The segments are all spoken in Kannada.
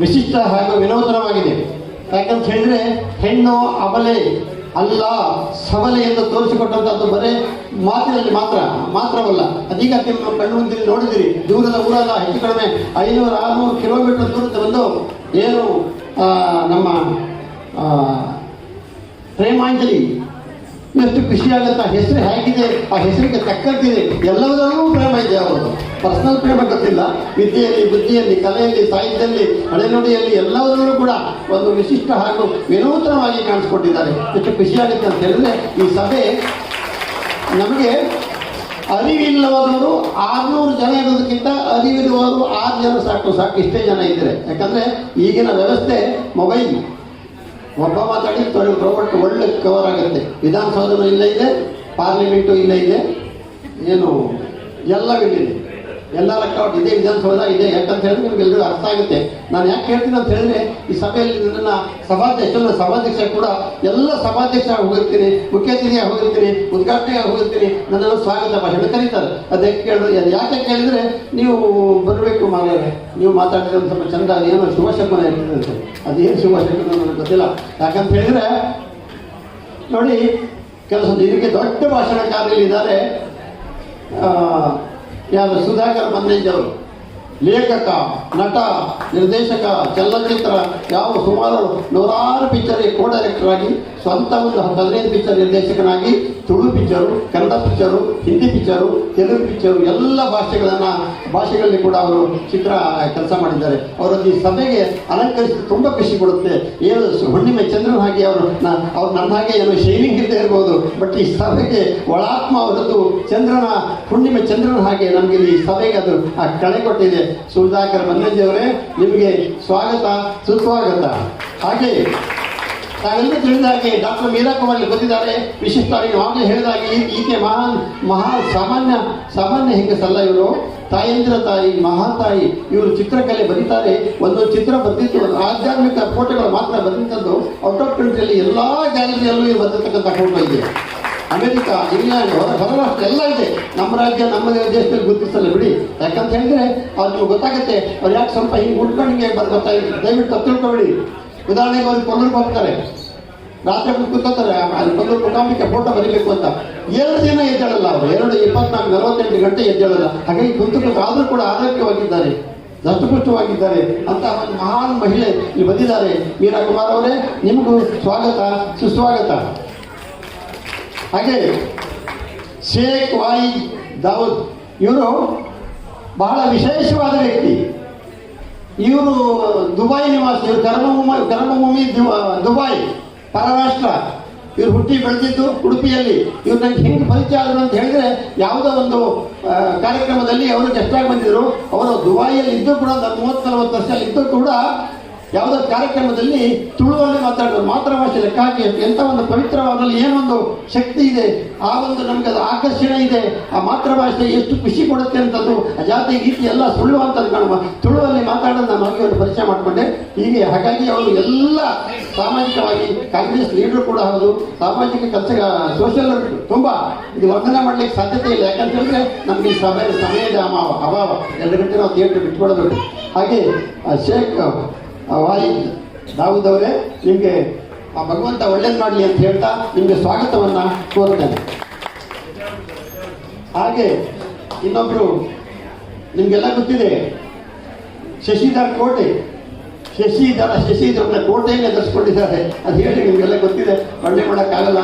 ವಿಶಿಷ್ಟ ಹಾಗೂ ವಿನೂತನವಾಗಿದೆ. ಯಾಕಂತ ಹೇಳಿದ್ರೆ, ಹೆಣ್ಣು ಅಬಲೆ ಅಲ್ಲ, ಸಬಲೆ ಎಂದು ತೋರಿಸಿಕೊಟ್ಟಂತದ್ದು ಬರೇ ಮಾತಿನಲ್ಲಿ ಮಾತ್ರ, ಮಾತ್ರವಲ್ಲ. ಅದೀಗ ನಿಮ್ಮ ಕಣ್ಣು ಮುಂದೆ ನೋಡಿದಿರಿ. ದೂರದ ಊರಲ್ಲ ಹೆಚ್ಚು ಕಡಿಮೆ ಐನೂರ ಆರುನೂರು ಕಿಲೋಮೀಟರ್ ದೂರದ ಬಂದು ಏನು ನಮ್ಮ ಪ್ರೇಮಾಂಜಲಿ ಎಷ್ಟು ಖುಷಿ ಆ ಹೆಸರು ಹೇಗಿದೆ, ಆ ಹೆಸರಿಗೆ ತಕ್ಕಂತಿದೆ ಎಲ್ಲದರಲ್ಲೂ ಪ್ರೇಮ ಇದೆ ಅವರು ಪರ್ಸನಲ್ ಪ್ರೇಮ ಗೊತ್ತಿಲ್ಲ. ವಿದ್ಯೆಯಲ್ಲಿ, ಬುದ್ಧಿಯಲ್ಲಿ, ಕಲೆಯಲ್ಲಿ, ಸಾಹಿತ್ಯದಲ್ಲಿ ಹಳೆನುಡಿಯಲ್ಲಿ ಎಲ್ಲದರಲ್ಲೂ ಕೂಡ ಒಂದು ವಿಶಿಷ್ಟ ಹಾಗೂ ವಿನೂತನವಾಗಿ ಕಾಣಿಸ್ಕೊಟ್ಟಿದ್ದಾರೆ. ಎಷ್ಟು ಖುಷಿಯಾಗುತ್ತೆ ಅಂತ ಹೇಳಿದ್ರೆ, ಈ ಸಭೆ ನಮಗೆ ಅರಿವಿಲ್ಲವಾದವರು ಆರುನೂರು ಜನ ಇರೋದಕ್ಕಿಂತ ಅರಿವಿರುವವರು ಆರು ಜನ ಸಾಕು ಸಾಕು ಇಷ್ಟೇ ಜನ ಇದ್ದಾರೆ. ಯಾಕಂದರೆ ಈಗಿನ ವ್ಯವಸ್ಥೆ ಮೊಬೈಲ್ ಒಬ್ಬ ಮಾತಾಡಿ ತೊಳೆ ರೋಬೋಟ್ ಒಳ್ಳೆ ಕವರ್ ಆಗುತ್ತೆ ವಿಧಾನಸೌಧ ಇಲ್ಲೇ ಇದೆ ಪಾರ್ಲಿಮೆಂಟು ಇಲ್ಲೇ ಇದೆ. ಏನು ಎಲ್ಲ ಇಲ್ಲಿದೆ ಎಲ್ಲ ರೆಕಾರ್ಡ್ ಇದೆ, ವಿಧಾನಸೌಧ ಇದೆ ಯಾಕಂತ ಹೇಳಿದ್ರೆ ನಿಮ್ಗೆ ಎಲ್ಲರೂ ಅರ್ಥ ಆಗುತ್ತೆ. ನಾನು ಯಾಕೆ ಹೇಳ್ತೀನಿ ಅಂತ ಹೇಳಿದ್ರೆ, ಈ ಸಭೆಯಲ್ಲಿ ನನ್ನ ಸಭಾಧ್ಯಕ್ಷ ನನ್ನ ಸಭಾಧ್ಯಕ್ಷ ಕೂಡ ಎಲ್ಲ ಸಭಾಧ್ಯಕ್ಷ ಹೋಗಿರ್ತೀನಿ ಮುಖ್ಯ ಅತಿಥಿಯಾಗಿ ಹೋಗಿರ್ತೀನಿ, ಉದ್ಘಾಟನೆಯಾಗಿ ಹೋಗಿರ್ತೀನಿ ನನ್ನನ್ನು ಸ್ವಾಗತ ಭಾಷೆ ಕರೀತಾರೆ. ಅದಕ್ಕೆ ಕೇಳಿದ್ರೆ, ಅದು ಯಾಕೆ ಕೇಳಿದ್ರೆ, ನೀವು ಬರಬೇಕು ಮಾರ್ರೆ ನೀವು ಮಾತಾಡಿದ್ರೆ ಒಂದು ಸ್ವಲ್ಪ ಚಂದ ಅದೇನು ಶುಭ ಇರ್ತದೆ. ಅದೇನು ಶುಭ ನನಗೆ ಗೊತ್ತಿಲ್ಲ. ಯಾಕಂತ ಹೇಳಿದ್ರೆ, ನೋಡಿ ಕೆಲಸ ಇದಕ್ಕೆ ದೊಡ್ಡ ಭಾಷಣಕಾರರಿದ್ದಾರೆ ಯಾರು ಸುಧಾಕರ್ ಬನ್ನಂಜ್ ಅವರು ಲೇಖಕ, ನಟ, ನಿರ್ದೇಶಕ, ಚಲನಚಿತ್ರ ಯಾವ ಸುಮಾರು ನೂರಾರು ಪಿಕ್ಚರ್ ಕೋ ಡೈರೆಕ್ಟರ್ ಆಗಿ ಸ್ವಂತ ಒಂದು ಹದಿನೈದು picture ನಿರ್ದೇಶಕನಾಗಿ Tulu picture, Kannada picture, Hindi picture, Telugu picture ಎಲ್ಲ ಭಾಷೆಗಳನ್ನು, ಭಾಷೆಗಳಲ್ಲಿ ಕೂಡ ಅವರು ಚಿತ್ರ ಕೆಲಸ ಮಾಡಿದ್ದಾರೆ. ಅವರದ್ದು ಈ ಸಭೆಗೆ ಅಲಂಕರಿಸಿ ತುಂಬ ಖುಷಿ ಕೊಡುತ್ತೆ. ಏನು ಹುಣ್ಣಿಮೆ ಚಂದ್ರನ ಹಾಗೆ ಅವರು ಅವ್ರು ನನ್ನ ಹಾಗೆ ಏನು ಶೈಲಿಂಗ್ ಇದ್ದೇ ಇರ್ಬೋದು. ಬಟ್ ಈ ಸಭೆಗೆ ಒಳಾತ್ಮ ಅವರದ್ದು ಚಂದ್ರನ, ಹುಣ್ಣಿಮೆ ಚಂದ್ರನ ಹಾಗೆ ನಮಗೆ ಈ ಸಭೆಗೆ ಅದು, ಆ ಕಳೆ ಕೊಟ್ಟಿದೆ. ಸುಧಾಕರ್ ಅವರೇ, ನಿಮಗೆ ಸ್ವಾಗತ, ಸುಸ್ವಾಗತ. ಹಾಗೆ ತಾವೆಲ್ಲ ತಿಳಿದ ಹಾಗೆ ಡಾಕ್ಟರ್ ಮೀರಾ ಕುಮಾರ್ ಗೊತ್ತಿದ್ದಾರೆ ವಿಶಿಷ್ಟವಾಗಿ ಆಗಲೇ ಹೇಳಿದ ಹಾಗೆ ಈಕೆ ಮಹಾನ್ ಮಹಾ ಸಾಮಾನ್ಯ ಸಾಮಾನ್ಯ ಹೆಂಗಸಲ್ಲ ಇವರು. ತಾಯೇಂದ್ರ ತಾಯಿ ಮಹಾತಾಯಿ ಇವರು ಚಿತ್ರಕಲೆ ಬರೀತಾರೆ. ಒಂದು ಚಿತ್ರ ಬರೆದಿದ್ದು ಆಧ್ಯಾತ್ಮಿಕ ಫೋಟೋಗಳು ಮಾತ್ರ ಬರೆದಿದ್ದದ್ದು ಔಟ್ ಆಫ್ ಕಂಟ್ರಿಯಲ್ಲಿ ಎಲ್ಲ ಗ್ಯಾಲರಿಯಲ್ಲೂ ಇವರು ಬರೆದಿರ್ತಕ್ಕಂಥ ಫೋಟೋ ಇದೆ. ಅಮೆರಿಕ, ಇಂಗ್ಲೆಂಡ್, ಹೊರ ಹೊರರಾಷ್ಟ್ರ ಎಲ್ಲ ಇದೆ. ನಮ್ಮ ರಾಜ್ಯ ನಮ್ಮ ದೇಶದಲ್ಲಿ ಗುರುತಿಸಲ್ಲ ಬಿಡಿ. ಯಾಕಂತ ಹೇಳಿದ್ರೆ ನಿಮ್ಗೆ ಗೊತ್ತಾಗುತ್ತೆ, ಅವ್ರು ಯಾಕೆ ಸ್ವಲ್ಪ ಹಿಂಗೆ ಉಟ್ಕೊಂಡಂಗೆ ಗೊತ್ತಾಗಿದೆ ದಯವಿಟ್ಟು ತಪ್ಪು ತಿಳ್ಕೊಬೇಡಿ. ಉದಾಹರಣೆಗೆ ಅವ್ರಿಗೆ ಕೊಲ್ಲೂರಿಗೆ ಬರ್ತಾರೆ ರಾತ್ರಿ ಹೊತ್ತು ಅಲ್ಲಿ ಬಂದು ಕುಟುಂಬಕ್ಕೆ ಫೋಟೋ ಬರೀಬೇಕು ಅಂತ. ಎರಡು ದಿನ ಎದ್ದೇಳಲ್ಲ ಅವರು. ಎರಡು ಇಪ್ಪತ್ನಾಲ್ಕು, ನಲವತ್ತೆಂಟು ಗಂಟೆ ಎದ್ದೇಳಲ್ಲ. ಹಾಗಾಗಿ ಕುಂತು ಕುಂತು ಆದರೂ ಕೂಡ ಆರೋಗ್ಯವಾಗಿದ್ದಾರೆ. ದಷ್ಟಪುಷ್ಟವಾಗಿದ್ದಾರೆ ಅಂತ ಒಂದು ಮಹಾನ್ ಮಹಿಳೆ ಇಲ್ಲಿ ಬಂದಿದ್ದಾರೆ. ಮೀರಾ ಕುಮಾರ್ ಅವರೇ, ನಿಮಗೂ ಸ್ವಾಗತ, ಸುಸ್ವಾಗತ. ಹಾಗೆ ಶೇಖ್ ವಾಯಿ ದಾವೂದ್, ಇವರು ಬಹಳ ವಿಶೇಷವಾದ ವ್ಯಕ್ತಿ. ಇವರು ದುಬೈ ನಿವಾಸಿ, ಇವರು ಕರ್ಮಭೂಮಿ ಕರ್ಮಭೂಮಿ ದುಬೈ ಪರರಾಷ್ಟ್ರ. ಇವರು ಹುಟ್ಟಿ ಬೆಳೆದಿದ್ದು ಉಡುಪಿಯಲ್ಲಿ. ಇವ್ರು ನನಗೆ ಹೆಂಗೆ ಪರಿಚಯ ಆದರು ಅಂತ ಹೇಳಿದ್ರೆ, ಯಾವುದೋ ಒಂದು ಕಾರ್ಯಕ್ರಮದಲ್ಲಿ ಅವರು ಗೆಸ್ಟಾಗಿ ಬಂದಿದ್ರು. ಅವರು ದುಬೈಯಲ್ಲಿ ಇದ್ದು ಕೂಡ ಮೂವತ್ತು ನಲವತ್ತು ವರ್ಷ ಇದ್ದು ಕೂಡ ಯಾವುದೋ ಕಾರ್ಯಕ್ರಮದಲ್ಲಿ ತುಳುವಲ್ಲಿ ಮಾತಾಡೋದು ಮಾತೃಭಾಷೆ ಲೆಕ್ಕ ಹಾಕಿ ಎಂಥ ಒಂದು ಪವಿತ್ರವಾದಲ್ಲಿ ಏನೊಂದು ಶಕ್ತಿ ಇದೆ, ಆ ಒಂದು ನಮ್ಗೆ ಅದು ಆಕರ್ಷಣೆ ಇದೆ, ಆ ಮಾತೃಭಾಷೆ ಎಷ್ಟು ಖುಷಿ ಕೊಡುತ್ತೆ ಅಂತದ್ದು ಜಾತಿ ಗೀತಿ ಎಲ್ಲ ಸುಳ್ಳು ಅಂತದ್ದು ಕಾಣುವ ತುಳುವಲ್ಲಿ ಮಾತಾಡೋದು ನಾನು ಒಂದು ಪರಿಚಯ ಮಾಡಿಕೊಂಡೆ. ಹೀಗೆ ಹಾಗಾಗಿ ಅವರು ಎಲ್ಲ ಸಾಮಾಜಿಕವಾಗಿ ಕಾಂಗ್ರೆಸ್ ಲೀಡರ್ ಕೂಡ ಹೌದು. ಸಾಮಾಜಿಕ ಕೆಲಸ ಸೋಷಿಯಲ್ ತುಂಬ ಇದು ವರ್ಧನೆ ಮಾಡ್ಲಿಕ್ಕೆ ಸಾಧ್ಯತೆ ಇಲ್ಲ. ಯಾಕಂತ ಹೇಳಿದ್ರೆ ನಮ್ಗೆ ಸಭೆ ಸಮಯದ ಅಭಾವ ಎರಡು ಗಂಟೆ ನಾವು ಥಿಯೇಟರ್ ಬಿಟ್ಕೊಳ್ಳೋದು. ಹಾಗೆ ಶೇಖ್ ಆ ವಾಹಿದ್ ದಾವೂದ್ ಅವರೇ ನಿಮಗೆ ಆ ಭಗವಂತ ಒಳ್ಳೇದು ಮಾಡಲಿ ಅಂತ ಹೇಳ್ತಾ ನಿಮಗೆ ಸ್ವಾಗತವನ್ನು ಕೋರ್ತೇನೆ ಹಾಗೆ ಇನ್ನೊಬ್ರು, ನಿಮಗೆಲ್ಲ ಗೊತ್ತಿದೆ, ಶಶಿಧರ್ ಕೋಟೆ. ಶಶಿಧರ ಶಶಿಧರನ ಕೋಟೆಯನ್ನೇ ಧರಿಸ್ಕೊಂಡಿದ್ದಾರೆ ಅದು ಹೇಳಿ ನಿಮಗೆಲ್ಲ ಗೊತ್ತಿದೆ ಒಳ್ಳೆ ಮಾಡೋಕ್ಕಾಗಲ್ಲ.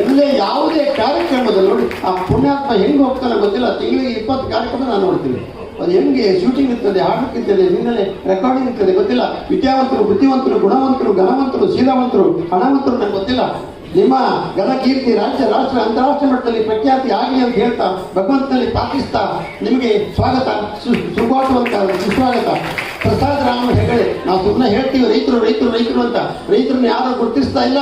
ಎಲ್ಲೇ ಯಾವುದೇ ಕಾರ್ಯಕ್ರಮದಲ್ಲಿ ನೋಡಿ, ಆ ಪುಣ್ಯಾತ್ಮ ಹೆಂಗೆ ಹೋಗ್ತಾನೆ ಗೊತ್ತಿಲ್ಲ. ತಿಂಗಳಿಗೆ ಇಪ್ಪತ್ತು ಕಾರ್ಯಕ್ರಮ ನಾನು ನೋಡ್ತೀನಿ. ಅದು ಹೆಂಗೆ ಶೂಟಿಂಗ್ ಇರ್ತದೆ ಹಾಡಕ್ಕಿರ್ತದೆ ಹಿನ್ನೆಲೆ ರೆಕಾರ್ಡಿಂಗ್ ಇರ್ತದೆ ಗೊತ್ತಿಲ್ಲ? ವಿದ್ಯಾವಂತರು, ಬುದ್ಧಿವಂತರು, ಗುಣವಂತರು, ಘನವಂತರು, ಶೀಲವಂತರು, ಹಣವಂತರು ನಂಗೆ ಗೊತ್ತಿಲ್ಲ. ನಿಮ್ಮ ಗಣಕೀರ್ತಿ ಕೀರ್ತಿ ರಾಜ್ಯ, ರಾಷ್ಟ್ರ, ಅಂತಾರಾಷ್ಟ್ರೀಯ ಮಟ್ಟದಲ್ಲಿ ಪ್ರಖ್ಯಾತಿ ಆಗಲಿ ಅಂತ ಹೇಳ್ತಾ, ಭಗವಂತನಲ್ಲಿ ಪ್ರಾರ್ಥಿಸ್ತಾ ನಿಮಗೆ ಸ್ವಾಗತ, ಸು ಸುಭಾಷವಂತ ಸುಸ್ವಾಗತ. ಪ್ರಸಾದ್ ರಾಮ ಹೆಗಡೆ, ನಾವು ಸುಮ್ಮನೆ ಹೇಳ್ತೀವಿ ರೈತರು ರೈತರು ರೈತರು ಅಂತ. ರೈತರನ್ನ ಯಾರು ಗುರುತಿಸ್ತಾ ಇಲ್ಲ.